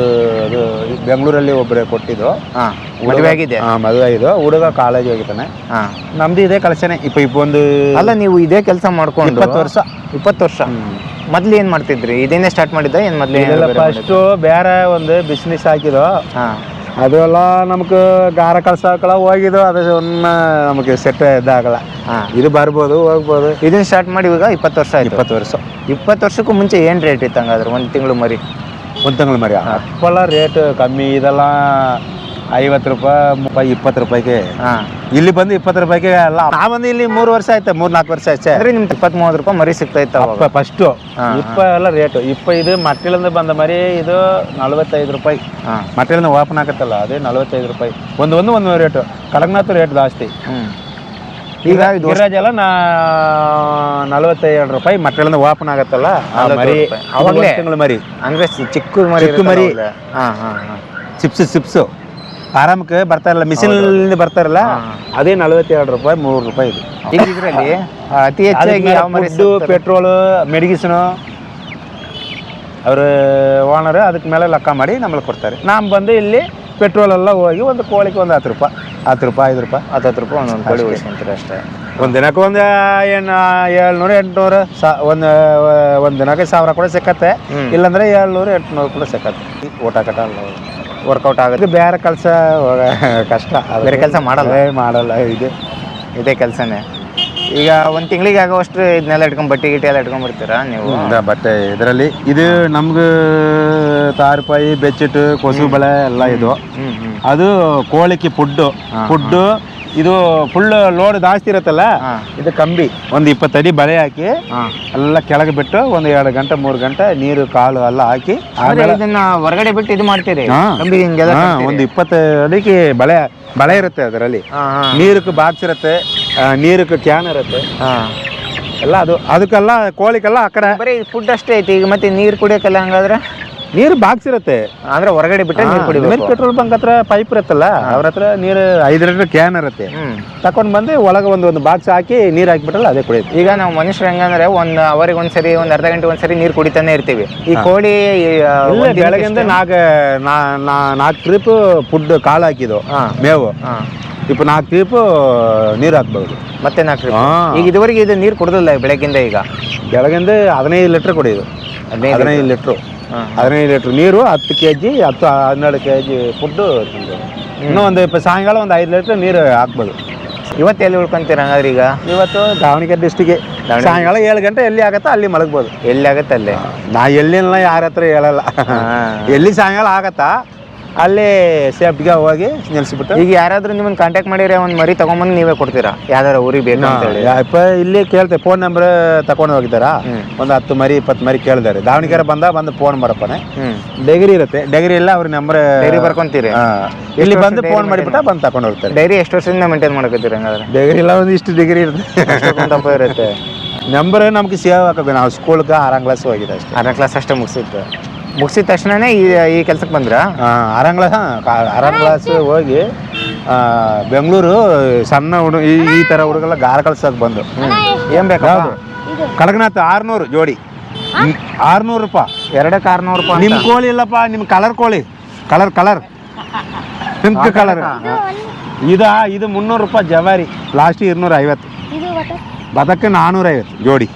ಅದು ಬೆಂಗಳೂರಲ್ಲಿ ಒಬ್ಬರೇ ಕೊಟ್ಟಿದ್ದು. ಹಾ ಮದುವೆ ಆಗಿದೆ? ಹಾಂ ಮದುವೆ ಆಗಿದ್ದು. ಹುಡುಗ ಕಾಲೇಜ್ ಹೋಗಿದ್ದಾನೆ. ಹಾ. ನಮ್ದು ಇದೇ ಕೆಲಸನೆ ಇಪ್ಪ ಇಪ್ಪೊಂದು ಅಲ್ಲ ನೀವು ಇದೇ ಕೆಲಸ ಮಾಡ್ಕೊಂಡು ಇಪ್ಪತ್ತು ವರ್ಷ. ಇಪ್ಪತ್ತು ವರ್ಷ. ಮೊದ್ಲು ಏನ್ ಮಾಡ್ತಿದ್ರಿ? ಇದನ್ನೇ ಸ್ಟಾರ್ಟ್ ಮಾಡಿದ್ದ ಏನ್ ಮೊದ್ಲು ಫಸ್ಟು ಬೇರೆ ಒಂದು ಬಿಸ್ನೆಸ್ ಹಾಕಿದ್ದು. ಹಾ. ಅದೆಲ್ಲ ನಮ್ಗೆ ಗಾರ ಕಳ್ಸೋಕೆಲ್ಲ ಹೋಗಿದ್ದು ಅದನ್ನ ನಮಗೆ ಸೆಟ್ ಇದಾಗಲ್ಲ ಹಾ ಇದು ಬರ್ಬೋದು ಹೋಗ್ಬೋದು. ಇದನ್ನ ಸ್ಟಾರ್ಟ್ ಮಾಡಿ ಇವಾಗ ಇಪ್ಪತ್ತು ವರ್ಷ ಆಯ್ತು. ಇಪ್ಪತ್ತು ವರ್ಷ. ಇಪ್ಪತ್ತು ವರ್ಷಕ್ಕೂ ಮುಂಚೆ ಏನ್ ರೇಟ್ ಇತ್ತು ಹಂಗಾದ್ರೆ ಒಂದು ತಿಂಗಳು ಮರಿ? ಒಂದು ತಿಂಗಳು ಮರಿ ಅಪ್ಪಲ್ಲ ರೇಟ್ ಕಮ್ಮಿ ಇದೆಲ್ಲ ಐವತ್ತು ರೂಪಾಯಿ ಮುಪ್ಪಾಯಿ ಇಪ್ಪತ್ತು ರೂಪಾಯಿಗೆ. ಹಾ. ಇಲ್ಲಿ ಬಂದು ಇಪ್ಪತ್ತು ರೂಪಾಯಿಗೆ ಅಲ್ಲ ನಾ ಬಂದು ಇಲ್ಲಿ ಮೂರು ವರ್ಷ ಆಯ್ತು ಮೂರ್ ನಾಲ್ಕು ವರ್ಷ ಆಯ್ತು. ಅಂದ್ರೆ ನಿಮ್ಗೆ ಇಪ್ಪತ್ತ್ ಮೂವತ್ತು ರೂಪಾಯಿ ಮರಿ ಸಿಗ್ತಾ ಇತ್ತು ಅವಾಗ. ಫಸ್ಟು ಹಾ, ಇಪ್ಪ ಎಲ್ಲ ರೇಟು ಇಪ್ಪ ಇದು ಮಟ್ಟಿಲಿಂದ ಬಂದ ಮರಿ ಇದು ನಲ್ವತ್ತೈದು ರೂಪಾಯಿ. ಹಾ. ಮಟ್ಟಿಲಿಂದ ಓಪನ್ ಆಗತ್ತಲ್ಲ ಅದೇ ನಲ್ವತ್ತೈದು ರೂಪಾಯಿ. ಒಂದು ಒಂದು ಒಂದು ರೇಟು ಕಡಕ್ನಾಥ್ ರೇಟ್ ಜಾಸ್ತಿ. ಈಗ ಗಿರಿರಾಜ್ ಎಲ್ಲ ನಾ ನಲವತ್ತೈದು ರೂಪಾಯಿ ಮಕ್ಕಳಿಂದ ಓಪನ್ ಆಗತ್ತಲ್ಲ ಮರಿ. ಅವಾಗ್ಲೇ? ತಿಂಗಳು ಮರಿ. ಅಂದ್ರೆ ಚಿಕ್ಕ ಮರಿ ಚಿಕ್ಕ ಮರಿ. ಹಾ ಹಾ ಹಾ. Chips chips. ಆರಾಮಕ್ಕೆ ಬರ್ತಾರಲ್ಲ ಮಿಷಿನ್ ಬರ್ತಾರಲ್ಲ ಅದೇ ನಲವತ್ತೆರಡು ರೂಪಾಯಿ ಮೂರು ರೂಪಾಯಿ ಇದು. ಈಗ ಇದ್ರಲ್ಲಿ ಅತಿ ಹೆಚ್ಚಾಗಿ ಯಾವ ಮರಿ ಫುಡ್ಡು ಪೆಟ್ರೋಲು ಮೆಡಿಸಿನು ಅವರು ಓನರ್ ಅದಕ್ಕೆ ಮೇಲೆ ಲೆಕ್ಕ ಮಾಡಿ ನಮ್ಮಲ್ಲಿ ಕೊಡ್ತಾರೆ. ನಾವು ಬಂದು ಇಲ್ಲಿ ಪೆಟ್ರೋಲ್ ಎಲ್ಲ ಹೋಗಿ ಒಂದು ಕೋಳಿಗೆ ಒಂದು ಹತ್ತು ರೂಪಾಯಿ ಹತ್ತು ರೂಪಾಯಿ ಐದು ರೂಪಾಯಿ. ಹತ್ತತ್ತು ರೂಪಾಯಿ ಒಂದೊಂದು ಕೋಳಿ ಉಳಿಸ್ಕೊಂತಾರೆ ಅಷ್ಟೇ. ಒಂದು ದಿನಕ್ಕೆ ಒಂದು ಏನು ಏಳ್ನೂರು ಎಂಟುನೂರು ಸಾ ಒಂದು ಒಂದು ದಿನಕ್ಕೆ ಸಾವಿರ ಕೂಡ ಸಿಕ್ಕತ್ತೆ. ಇಲ್ಲಾಂದ್ರೆ ಏಳ್ನೂರು ಎಂಟುನೂರು ಕೂಡ ಸಿಕ್ಕತ್ತೆ. ಊಟ ಕಟ್ಟ ವರ್ಕೌಟ್ ಆಗುತ್ತೆ. ಬೇರೆ ಕೆಲಸ [laughs] ಕಷ್ಟ. ಬೇರೆ ಕೆಲಸ ಮಾಡಲ್ಲ? ಮಾಡಲ್ಲ ಇದು. ಇದೇ ಕೆಲಸನೇ. ಈಗ ಒಂದು ತಿಂಗಳಿಗೆ ಆಗೋವಷ್ಟು ಇದನ್ನೆಲ್ಲ ಇಟ್ಕೊಂಡು ಬಟ್ಟೆ ಗಿಟ್ಟೆ ಎಲ್ಲ ಇಟ್ಕೊಂಡ್ ಬರ್ತೀರಾ ನೀವು? ಬಟ್ಟೆ ಇದರಲ್ಲಿ. ಇದು ನಮ್ಗೆ ತಾರಿಪಾಯಿ ಬೆಚ್ಚಿಟ್ಟು ಕೊಸು ಬಳೆ ಎಲ್ಲ ಇದು. ಅದು ಕೋಳಿಕೆ ಫುಡ್ಡು ಫುಡ್ಡು ಇದು ಫುಲ್ ಲೋಡ್ ಜಾಸ್ತಿ ಇರುತ್ತಲ್ಲ? ಇದು ಕಂಬಿ. ಒಂದು ಇಪ್ಪತ್ತಡಿ ಬಳೆ ಹಾಕಿ ಹಾ. ಎಲ್ಲ ಕೆಳಗೆ ಬಿಟ್ಟು ಒಂದು ಎರಡು ಗಂಟೆ ಮೂರು ಗಂಟೆ ನೀರು ಕಾಳು ಎಲ್ಲ ಹಾಕಿ ಇದನ್ನ ಹೊರಗಡೆ ಬಿಟ್ಟು ಇದು ಮಾಡ್ತೀರಿ. ಕಂಬಿ ಒಂದು ಇಪ್ಪತ್ತು ಅಡಿಗೆ ಬಳೆ ಬಳೆ ಇರುತ್ತೆ ಅದರಲ್ಲಿ. ನೀರಕ್ಕೆ ಬಾಕ್ಸ್ ಇರುತ್ತೆ ನೀರಕ್ಕೆ ಕ್ಯಾನ್ ಇರುತ್ತೆ. ಎಲ್ಲ ಅದು ಅದಕ್ಕೆಲ್ಲ ಕೋಳಿಕೆಲ್ಲ ಆ ಕಡೆ ಬರೀ ಫುಡ್ ಅಷ್ಟೇ ಐತಿ ಈಗ ಮತ್ತೆ ನೀರು ಕುಡಿಯೋಕೆಲ್ಲ ಹಂಗಾದ್ರೆ? ನೀರು ಬಾಕ್ಸ್ ಇರುತ್ತೆ ಅಂದ್ರೆ ಹೊರಗಡೆ ಬಿಟ್ಟರೆ ನೀರು ಕುಡಿಬೇಕು. ಪೆಟ್ರೋಲ್ ಬಂಕ್ ಹತ್ರ ಪೈಪ್ ಇರುತ್ತಲ್ಲ ಅವ್ರ ಹತ್ರ ನೀರು ಐದು ಲೀಟರ್ ಕ್ಯಾನ್ ಇರುತ್ತೆ. ತಕೊಂಡ್ ಬಂದು ಒಳಗೆ ಒಂದು ಒಂದು ಬಾಕ್ಸ್ ಹಾಕಿ ನೀರು ಹಾಕಿಬಿಟ್ರಲ್ಲ ಅದೇ ಕುಡಿಯುತ್ತೆ. ಈಗ ನಾವು ಮನುಷ್ಯರು ಹೆಂಗಂದ್ರೆ ಒಂದ್ ಅವರಿಗೆ ಒಂದ್ಸರಿ ಒಂದ್ ಅರ್ಧ ಗಂಟೆ ಒಂದ್ಸರಿ ನೀರು ಕುಡಿತಾನೆ ಇರ್ತೀವಿ. ಈ ಕೋಳಿ ಬೆಳಗಿಂದ? ನಾಲ್ಕು ನಾಲ್ಕು ಟ್ರಿಪ್ ಫುಡ್ ಕಾಳು ಹಾಕಿದ್ದು ಹಾ. ಮೇವು. ಇಪ್ಪ ನಾಲ್ಕು ಟ್ರಿಪ್ ನೀರು ಹಾಕ್ಬೋದು. ಮತ್ತೆ ನಾಲ್ಕು ಟ್ರಿಪ್ ಈಗ ಇದುವರೆಗೆ ಇದು ನೀರು ಕುಡ್ದಿಲ್ಲ ಬೆಳಗ್ಗಿಂದ ಈಗ? ಬೆಳಗಿಂದ ಹದಿನೈದು ಲೀಟ್ರ್ ಕುಡಿಯೋದು. ಹದಿನೈದು ಲೀಟ್ರು. ಹದಿನೈದು ಲೀಟ್ರ್ ನೀರು ಹತ್ತು ಕೆ ಜಿ ಹತ್ತು ಹನ್ನೆರಡು ಕೆ ಜಿ ಫುಡ್ಡು ಇನ್ನೂ ಒಂದು ಇಪ್ಪ ಸಾಯಂಕಾಲ ಒಂದು ಐದು ಲೀಟ್ರ್ ನೀರು ಹಾಕ್ಬೋದು. ಇವತ್ತು ಎಲ್ಲಿ ಉಳ್ಕೊಂತೀರ ಹಂಗಾದ್ರೆ ಈಗ? ಇವತ್ತು ದಾವಣಗೆರೆ ಡಿಸ್ಟಿಗೆ. ಸಾಯಂಕಾಲ ಏಳು ಗಂಟೆ ಎಲ್ಲಿ ಆಗತ್ತಾ ಅಲ್ಲಿ ಮಲಗ್ಬೋದು. ಎಲ್ಲಿ ಆಗತ್ತೆ ಅಲ್ಲಿ? ನಾ ಎಲ್ಲಿಲ್ಲ ಯಾರ ಹತ್ರ ಹೇಳಲ್ಲ. ಎಲ್ಲಿ ಸಾಯಂಕಾಲ ಆಗತ್ತಾ ಅಲ್ಲಿ ಸೇಫ್ಟಿಗೆ ಹೋಗಿ ನಿಲ್ಸಿಬಿಟ್ಟು ಈಗ ಯಾರಾದ್ರೂ ನಿಮ್ಮನ್ನ ಕಾಂಟ್ಯಾಕ್ಟ್ ಮಾಡಿದ್ರೆ ಒಂದ್ ಮರಿ ತಗೊಂಬಂದು ನೀವೇ ಕೊಡ್ತೀರಾ? ಯಾವ್ದಾರ ಊರಿಗೆ ಬೇಕು ಅಂತ ಹೇಳಿ ಯಪ್ಪ ಇಲ್ಲಿ ಕೇಳ್ತೆ ಫೋನ್ ನಂಬರ್ ತಕೊಂಡು ಹೋಗಿದ್ದಾರ. ಒಂದು ಹತ್ತು ಮರಿ ಇಪ್ಪತ್ತು ಮರಿ ಕೇಳಿದಾರೆ. ದಾವಣಗೆರೆ ಬಂದ ಬಂದು ಫೋನ್ ಮಾಡಪ್ಪನೆ. ಡೈರಿ ಡೆಗ್ರಿ ಇರುತ್ತೆ. ಡೆಗ್ರಿ ಇಲ್ಲ ಅವ್ರ ನಂಬರ್ ಡೈರಿ ಬರ್ಕೊಂತೀರಿ. ಇಲ್ಲಿ ಬಂದು ಫೋನ್ ಮಾಡಿಬಿಟ್ಟ ಬಂದು ತಕೊಂಡು ಹೋಗ್ತಾರೆ. ಡೈರಿ ಎಷ್ಟು ವರ್ಷದಿಂದ ಮೇಂಟೈನ್ ಮಾಡಕತ್ತೀರಿ ಹಂಗಾದ್ರೆ? ಡೆಗ್ರಿ ಇಲ್ಲ ಒಂದು ಇಷ್ಟು ಡಿಗ್ರಿ ಇರುತ್ತೆ. ಇರುತ್ತೆ. [laughs] ನಂಬರ್ ನಮ್ಗೆ ಸೇವ್ ಹಾಕಬೇಕು ನಾವು ಸ್ಕೂಲ್ಗೆ ಆರಾಮ್ ಕ್ಲಾಸ್ ಹೋಗಿದೆ ಅಷ್ಟೇ. ಆರನೇ ಕ್ಲಾಸ್ ಅಷ್ಟೇ ಮುಗಿಸಿತ್ತು ಮುಗಿಸಿದ ತಕ್ಷಣನೇ ಈ ಈ ಕೆಲ್ಸಕ್ಕೆ ಬಂದ್ರ? ಆರಾಮ್ ಕ್ಲಾಸ್ ಆರಾಮ್ ಕ್ಲಾಸ್ ಹೋಗಿ ಬೆಂಗಳೂರು ಸಣ್ಣ ಹುಡುಗ ಈ ಈ ಥರ ಹುಡುಗಲ್ಲ ಗಾರ ಕಳ್ಸೋಕೆ ಬಂದು ಏನ್ ಬೇಕಾ ಕಡಗನಾಥ್ ಆರ್ನೂರು ಜೋಡಿ. ಆರ್ನೂರು ರೂಪಾಯಿ. ಎರಡಕ್ಕೆ ಆರ್ನೂರು ರೂಪಾಯಿ ನಿಮ್ಮ ಕೋಳಿ ಇಲ್ಲಪ್ಪ ನಿಮ್ಮ ಕಲರ್ ಕೋಳಿ. Colour colour. Pink colour. ಇದ ಇದು ಮುನ್ನೂರು ರೂಪಾಯಿ ಜವಾರಿ. ಲಾಸ್ಟ್ ಇರ್ನೂರ ಐವತ್ತು ಬದಕ್ಕೆ ನಾನೂರ ಐವತ್ತು ಜೋಡಿ.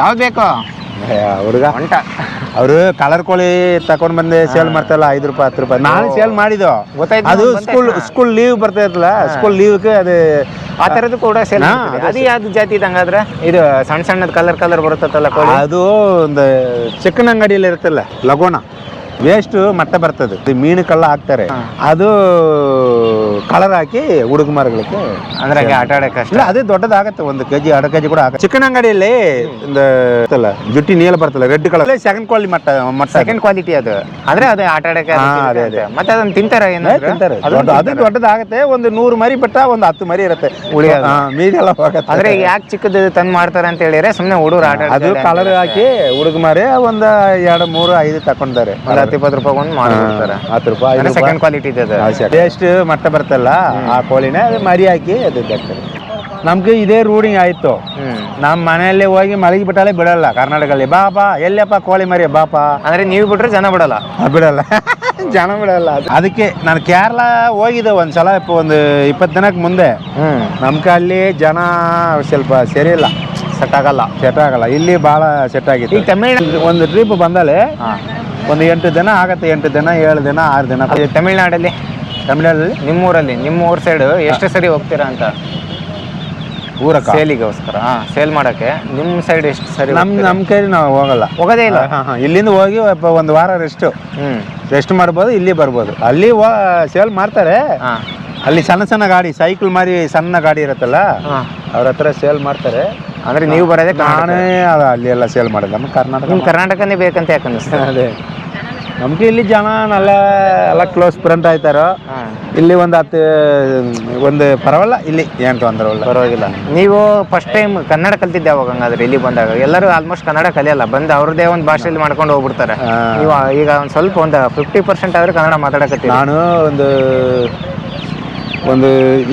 ಯಾವ್ದು ಬೇಕು? ಹುಡುಗ. ಹೊಂಟ ಅವರು ಕಲರ್ ಕೋಳಿ ತಕೊಂಡ್ ಬಂದೆ ಸೇಲ್ ಮಾಡ್ತಲ್ಲ ಐದು ರೂಪಾಯಿ ಹತ್ತು ರೂಪಾಯಿ. ನಾನು ಸೇಲ್ ಮಾಡಿದ್ದು. ಗೊತ್ತಾಯ್ತು ಅದು ಸ್ಕೂಲ್ ಸ್ಕೂಲ್ ಲೀವ್ ಬರ್ತಾ ಇರ್ತಲ್ಲ ಸ್ಕೂಲ್ ಲೀವ್ಗೆ ಅದು ಆ ತರದ್ದು ಕೂಡ ಸೇಲ್ ಅದೇ ಯಾವ್ದು ಜಾತಿ ಇದಂಗಾದ್ರೆ ಹಂಗಾದ್ರೆ ಇದು ಸಣ್ಣ ಸಣ್ಣದ ಕಲರ್ ಕಲರ್ ಬರುತ್ತಲ್ಲ ಕೋಳಿ? ಅದು ಒಂದು ಚಿಕ್ಕನ ಅಂಗಡಿಯಲ್ಲಿ ಇರುತ್ತಲ್ಲ ಲಗೋಣ. ವೇಸ್ಟ್ ಮತ್ತೆ ಬರ್ತದೆ. ಮೀನು ಕಳ್ಳ ಹಾಕ್ತಾರೆ. ಅದು ಕಲರ್ ಹಾಕಿ ಹುಡುಗ ಮರಗಳಿಗೆ ಅಂದ್ರೆ ಹಂಗೆ ಆಟ ಆಡಕ್ಕೆ ಇಲ್ಲ ಅದೇ ದೊಡ್ಡದಾಗತ್ತೆ ಒಂದು ಕೆಜಿ ಎರಡು ಕೆಜಿ ಕೂಡ ಚಿಕನ್ ಅಂಗಡಿಯಲ್ಲಿ ಒಂದು ಇರ್ತಲ್ಲ ಜುಟ್ಟಿ ನೀಲ ಬರ್ತಲ್ಲ ರೆಡ್ ಕಲರ್ ಸೆಕೆಂಡ್ ಕ್ವಾಲಿಟಿ ಮಟ್ಟ ಮಟ್ಟ. ಸೆಕೆಂಡ್ ಕ್ವಾಲಿಟಿ ಅದು. ಅಂದ್ರೆ ಅದು ಆಟ ಆಡಕ್ಕೆ ಹಾ, ಅದಕ್ಕೆ ಅದೇ, ಇರುತ್ತೆ. ಮತ್ತೆ ಅದನ್ನ ತಿಂತಾರ ಏ, ಏನಾದ್ರು ತಿಂತಾರೆ. ಅದನ್ನ ದೊಡ್ಡ- ಅದು ತಿಂತಾರಾ? ದೊಡ್ಡದಾಗತ್ತೆ ಒಂದು ನೂರು ಮರಿ ಬಿಟ್ಟ ಒಂದು ಹತ್ತು ಮರಿ ಇರುತ್ತೆ. ಉಳಿಯೋದು. ಹಾ, ಮೀದೆಲ್ಲ ಹೋಗತ್ತೆ. ಅಂದ್ರೆ ಯಾಕೆ ಚಿಕ್ಕದು ತಂದ್ ಮಾಡ್ತಾರೆ ಅಂತ ಹೇಳಿದ್ರೆ ಸುಮ್ನೆ ಹುಡುಗರು ಆಟ ಅದು ಕಲರ್ ಹಾಕಿ ಹುಡುಗ ಮರಿ ಒಂದ್ ಎರಡು ಮೂರು ಐದು ತಕೊಂಡಾರೆ. ಒಂದು ಹತ್ತು ಇಪ್ಪತ್ತು ರೂಪಾಯಿ ಒಂದು ಮಾಡ್ತಾರೆ ಹತ್ತು ರೂಪಾಯಿ ಐದು ರೂಪಾಯಿ. ಸೆಕೆಂಡ್ ಕ್ವಾಲಿಟಿ ಇದೆ ಅದು. ಟೇಸ್ಟ್ ಮಟ್ಟ ಬರ್ತಲ್ಲ ಆ ಕೋಳಿನ ಅದು ಮರಿ ಹಾಕಿ ಅದು ಹಾಕ್ತಾರೆ ನಮ್ಗೆ ಇದೇ ರೂಢಿಂಗ್ ಆಯ್ತು. ನಮ್ಮ ಮನೆಯಲ್ಲಿ ಹೋಗಿ ಮಲಗಿ ಬಿಟ್ಟಾಲೆ ಬಿಡಲ್ಲ. ಕರ್ನಾಟಕದಲ್ಲಿ ಬಾಪಾ ಎಲ್ಲಪ್ಪ ಕೋಳಿ ಮರಿ ಬಾಪಾ? ಅಂದ್ರೆ ನೀವು ಬಿಟ್ರೆ ಜನ ಬಿಡಲ್ಲ? ಬಿಡಲ್ಲ. [laughs] ಜನ ಬಿಡಲ್ಲ. ಅದಕ್ಕೆ ನಾನು ಕೇರಳ ಹೋಗಿದ್ದೆ ಒಂದ್ಸಲ ಇಪ್ಪ ಒಂದು ಇಪ್ಪತ್ತು ದಿನಕ್ಕೆ ಮುಂದೆ. ನಮ್ಗೆ ಅಲ್ಲಿ ಜನ ಸ್ವಲ್ಪ ಸರಿ ಇಲ್ಲ ಸೆಟ್ ಆಗಲ್ಲ. ಸೆಟ್ ಆಗಲ್ಲ. ಇಲ್ಲಿ ಭಾಳ ಸೆಟ್ ಆಗಿತ್ತು. ಈಗ ತಮಿಳ್ನಾಡು ಒಂದು ಟ್ರಿಪ್ ಬಂದಲೆ ಹಾ. ಒಂದು ಎಂಟು ದಿನ ಆಗತ್ತೆ. ಎಂಟು ದಿನ ಏಳು ದಿನ ಆರು ದಿನ. ಅದು ತಮಿಳ್ನಾಡಲ್ಲಿ? ತಮಿಳಲ್ಲಿ ನಿಮ್ಮೂರಲ್ಲಿ ನಿಮ್ಮ ಊರ್ ಸೈಡ್ ಎಷ್ಟು ಸರಿ ಹೋಗ್ತೀರಾ ಅಂತ. ಊರ ಸೇಲಿಗೋಸ್ಕರ ಹಾ ಸೇಲ್ ಮಾಡಕ್ಕೆ. ನಿಮ್ಮ ಸೈಡ್ ಎಷ್ಟು ಸರಿ ನಮ್ ನಮ್ಮ ಕೈ ನಾವು ಹೋಗಲ್ಲ. ಹೋಗೋದೇ ಇಲ್ಲ? ಹಾ, ಹಾ. ಇಲ್ಲಿಂದ ಹೋಗಿ ಒಬ್ಬ ಒಂದು ವಾರ ರೆಸ್ಟು ಹ್ಮ್. ರೆಸ್ಟ್ ಮಾಡ್ಬೋದು ಇಲ್ಲಿ ಬರ್ಬೋದು. ಅಲ್ಲಿ ಸೇಲ್ ಮಾಡ್ತಾರೆ. ಹಾ. ಅಲ್ಲಿ ಸಣ್ಣ ಸಣ್ಣ ಗಾಡಿ ಸೈಕಲ್ ಮಾರಿ ಸಣ್ಣ ಗಾಡಿ ಇರುತ್ತಲ್ಲ ಹಾ. ಅವ್ರ ಹತ್ರ ಸೇಲ್ ಮಾಡ್ತಾರೆ. ಅಂದ್ರೆ ನೀವು ಬರೋದೇ ನಾನೇ ಅದ ಅಲ್ಲಿ ಎಲ್ಲ ಸೇಲ್ ಮಾಡೋದು. ನಮ್ಮ ಕರ್ನಾಟಕ ನಿಮ್ ಕರ್ನಾಟಕನೇ ಬೇಕಂತ ಯಾಕೆ ಅನ್ನಿಸ್ತು [laughs] ಅದೇ ನಮ್ಗೆ ಇಲ್ಲಿ ಜನ ನಲ್ಲ ಎಲ್ಲ ಕ್ಲೋಸ್ ಫ್ರೆಂಡ್ ಆಯ್ತಾರೋ ಇಲ್ಲಿ ಒಂದು ಹತ್ತು ಒಂದು ಪರವಾಗಿಲ್ಲ ಇಲ್ಲಿ ಏನು ತೊಂದರೆ ಇಲ್ಲ. ಪರವಾಗಿಲ್ಲ. ನೀವು ಫಸ್ಟ್ ಟೈಮ್ ಕನ್ನಡ ಕಲ್ತಿದ್ದೆ ಅವಾಗ ಹಂಗಾದ್ರೆ ಇಲ್ಲಿ ಬಂದಾಗ. ಎಲ್ಲರೂ ಆಲ್ಮೋಸ್ಟ್ ಕನ್ನಡ ಕಲಿಯಲ್ಲ ಬಂದು ಅವ್ರದ್ದೇ ಒಂದು ಭಾಷೆಯಲ್ಲಿ ಮಾಡ್ಕೊಂಡು ಹೋಗ್ಬಿಡ್ತಾರೆ. ನೀವು ಈಗ ಒಂದು ಸ್ವಲ್ಪ ಒಂದು ಫಿಫ್ಟಿ ಪರ್ಸೆಂಟ್ ಆದ್ರೆ ಕನ್ನಡ ಮಾತಾಡಕತ್ತೀವಿ ನಾನು ಒಂದು ಒಂದು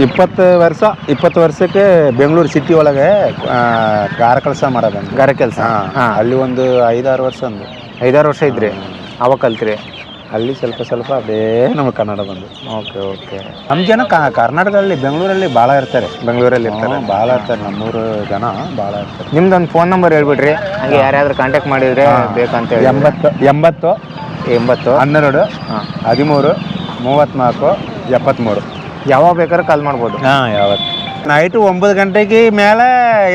ಇಪ್ಪತ್ತು ವರ್ಷ ಇಪ್ಪತ್ತು ವರ್ಷಕ್ಕೆ ಬೆಂಗಳೂರು ಸಿಟಿ ಒಳಗೆ ಗಾರ ಕೆಲಸ ಮಾಡೋದು ಗಾರ ಕೆಲಸ. ಹಾ. ಅಲ್ಲಿ ಒಂದು ಐದಾರು ವರ್ಷ ಒಂದು ಐದಾರು ವರ್ಷ ಇದ್ರಿ. ಅವಾಗ ಕಲ್ತ್ರಿ. ಅಲ್ಲಿ ಸ್ವಲ್ಪ ಸ್ವಲ್ಪ ಅದೇ ನಮ್ಮ ಕನ್ನಡ ಬಂದು. Okay okay. ನಮ್ಮ ಜನ ಕ- ಕರ್ನಾಟಕದಲ್ಲಿ ಬೆಂಗಳೂರಲ್ಲಿ ಭಾಳ ಇರ್ತಾರೆ. ಬೆಂಗಳೂರಲ್ಲಿ ಇರ್ತಾರೆ. ಭಾಳ ಇರ್ತಾರೆ. ನಮ್ಮೂರು ಜನ ಭಾಳ ಇರ್ತಾರೆ. ನಿಮ್ದೊಂದು ಫೋನ್ ನಂಬರ್ ಹೇಳ್ಬಿಡ್ರಿ. ಹಂಗೆ ಯಾರ್ಯಾದ್ರು ಕಾಂಟ್ಯಾಕ್ಟ್ ಮಾಡಿದರೆ ಬೇಕಂತ ಹೇಳಿ ಎಂಬತ್ತು ಎಂಬತ್ತು ಎಂಬತ್ತು. ಹನ್ನೆರಡು ಹಾಂ. ಹದಿಮೂರು ಮೂವತ್ತ್ನಾಲ್ಕು ಎಪ್ಪತ್ತ್ಮೂರು. ಯಾವಾಗ ಬೇಕಾದ್ರೂ ಕಾಲ್ ಮಾಡ್ಬೋದು. ಹಾಂ ಯಾವತ್ತು. ನೈಟ್ ಒಂಬತ್ತು ಗಂಟೆಗೆ ಮೇಲೆ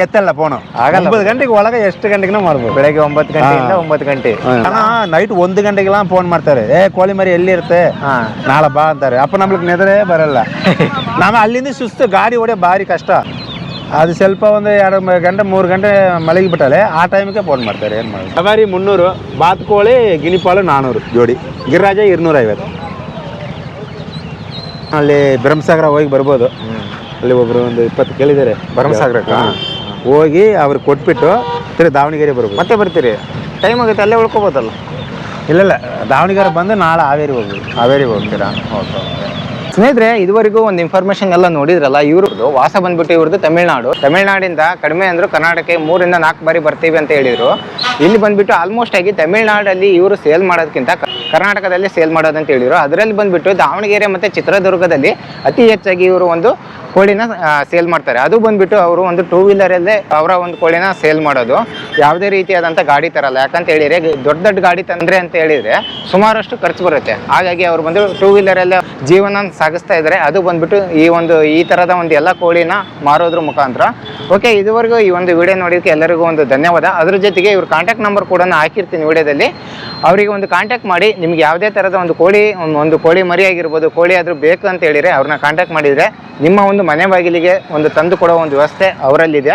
ಎತ್ತಲ್ಲ ಫೋನ್ ಆಗಲ್ಲ. ಒಂಬತ್ತು ಗಂಟೆಗೆ ಒಳಗೆ ಎಷ್ಟು ಗಂಟೆಗೆ ಮಾಡ್ಬೋದು? ಬೆಳಗ್ಗೆ ಒಂಬತ್ತು ಗಂಟೆಯಿಂದ ಒಂಬತ್ತು ಗಂಟೆ. ನೈಟ್ ಒಂದು ಗಂಟೆಗೆಲ್ಲ ಫೋನ್ ಮಾಡ್ತಾರೆ. ಏ ಕೋಳಿ ಮರಿ ಎಲ್ಲಿರುತ್ತೆ? ಹಾ. ನಾಳೆ ಬಾ ಅಂತಾರೆ. ಅಪ್ಪ ನಮ್ಗೆ ನೆದರೆ ಬರಲ್ಲ. [laughs] ನಾವು ಅಲ್ಲಿಂದ ಸುಸ್ತು ಗಾಡಿ ಹೊಡೆ ಭಾರಿ ಕಷ್ಟ. ಅದು ಸ್ವಲ್ಪ ಒಂದು ಎರಡು ಗಂಟೆ ಮೂರು ಗಂಟೆ ಮಲಗಿ ಬಿಟ್ಟಾಲೆ ಆ ಟೈಮಿಗೆ ಫೋನ್ ಮಾಡ್ತಾರೆ. ಏನು ಮಾಡೋದು? ಸವಾರಿ ಮುನ್ನೂರು ಬಾತ್ಕೋಳಿ ಗಿನಿಪಾಲು ನಾನ್ನೂರು ಜೋಡಿ. ಗಿರಿರಾಜ ಇರುನೂರೈವತ್ತು. ಅಲ್ಲಿ ಬ್ರಹ್ಮಸಾಗರ ಹೋಗಿ ಬರ್ಬೋದು. ಅಲ್ಲಿ ಒಬ್ರು ಒಂದು ಇಪ್ಪತ್ತು ಕೇಳಿದ್ದಾರೆ. ಭರಮಸಾಗರ ಹೋಗಿ ಅವ್ರಿಗೆ ಕೊಟ್ಬಿಟ್ಟು ತಿರುಗಿ ದಾವಣಗೆರೆ ಬರ್ಬೋದು ಮತ್ತೆ ಬರ್ತೀರಿ? ಟೈಮ್ ಆಗುತ್ತೆ ಅಲ್ಲೇ ಉಳ್ಕೊಬೋದಲ್ಲ? ಇಲ್ಲ ಇಲ್ಲ ದಾವಣಗೆರೆ ಬಂದು ನಾಳೆ ಹಾವೇರಿ ಹೋಗ್ಬೋದು. ಹಾವೇರಿ ಹೋಗ್ತೀರಾ? ಓಕೆ ಸ್ನೇಹಿತರೆ ಇದುವರೆಗೂ ಒಂದು ಇನ್ಫಾರ್ಮೇಶನ್ ಎಲ್ಲ ನೋಡಿದ್ರಲ್ಲ ಇವ್ರದ್ದು ವಾಸ ಬಂದ್ಬಿಟ್ಟು ಇವ್ರದ್ದು ತಮಿಳ್ನಾಡು. ತಮಿಳ್ನಾಡಿಂದ ಕಡಿಮೆ ಅಂದ್ರು ಕರ್ನಾಟಕಕ್ಕೆ ಮೂರಿಂದ ನಾಲ್ಕು ಬಾರಿ ಬರ್ತೀವಿ ಅಂತ ಹೇಳಿದ್ರು. ಇಲ್ಲಿ ಬಂದ್ಬಿಟ್ಟು ಆಲ್ಮೋಸ್ಟ್ ಆಗಿ ತಮಿಳ್ನಾಡಲ್ಲಿ ಇವರು ಸೇಲ್ ಮಾಡೋದಕ್ಕಿಂತ ಕರ್ನಾಟಕದಲ್ಲಿ ಸೇಲ್ ಮಾಡೋದಂತ ಹೇಳಿದ್ರು. ಅದರಲ್ಲಿ ಬಂದ್ಬಿಟ್ಟು ದಾವಣಗೆರೆ ಮತ್ತೆ ಚಿತ್ರದುರ್ಗದಲ್ಲಿ ಅತಿ ಹೆಚ್ಚಾಗಿ ಇವರು ಒಂದು ಕೋಳಿನ ಸೇಲ್ ಮಾಡ್ತಾರೆ. ಅದು ಬಂದ್ಬಿಟ್ಟು ಅವರು ಒಂದು ಟೂ ವೀಲರಲ್ಲೇ ಅವರ ಒಂದು ಕೋಳಿನ ಸೇಲ್ ಮಾಡೋದು. ಯಾವುದೇ ರೀತಿಯಾದಂಥ ಗಾಡಿ ತರಲ್ಲ. ಯಾಕಂತ ಹೇಳಿದ್ರೆ, ದೊಡ್ಡ ದೊಡ್ಡ ಗಾಡಿ ತಂದ್ರೆ ಅಂತ ಹೇಳಿದ್ರೆ ಸುಮಾರಷ್ಟು ಖರ್ಚು ಬರುತ್ತೆ. ಹಾಗಾಗಿ ಅವರು ಬಂದು ಟೂ ವೀಲರಲ್ಲೇ ಜೀವನ ಸಾಗಿಸ್ತಾ ಇದ್ದಾರೆ. ಅದು ಬಂದ್ಬಿಟ್ಟು ಈ ಒಂದು, ಈ ಥರದ ಒಂದು ಎಲ್ಲ ಕೋಳಿನ ಮಾರೋದ್ರ ಮುಖಾಂತರ. ಓಕೆ ಇದುವರೆಗೂ ಈ ಒಂದು ವಿಡಿಯೋ ನೋಡಿದಕ್ಕೆ ಎಲ್ಲರಿಗೂ ಒಂದು ಧನ್ಯವಾದ. ಅದ್ರ ಜೊತೆಗೆ ಇವ್ರ ಕಾಂಟ್ಯಾಕ್ಟ್ ನಂಬರ್ ಕೂಡ ಹಾಕಿರ್ತೀನಿ ವಿಡಿಯೋದಲ್ಲಿ. ಅವರಿಗೆ ಒಂದು ಕಾಂಟ್ಯಾಕ್ಟ್ ಮಾಡಿ, ನಿಮ್ಗೆ ಯಾವುದೇ ಥರದ ಒಂದು ಕೋಳಿ ಒಂದು ಕೋಳಿ ಮರಿ ಆಗಿರ್ಬೋದು ಕೋಳಿ ಆದರೂ ಬೇಕು ಅಂತ ಹೇಳಿದರೆ ಅವ್ರನ್ನ ಕಾಂಟ್ಯಾಕ್ಟ್ ಮಾಡಿದರೆ ನಿಮ್ಮ ಒಂದು ಮನೆ ಬಾಗಿಲಿಗೆ ಒಂದು ತಂದು ಕೊಡುವ ಒಂದು ವ್ಯವಸ್ಥೆ ಅವರಲ್ಲಿದೆ.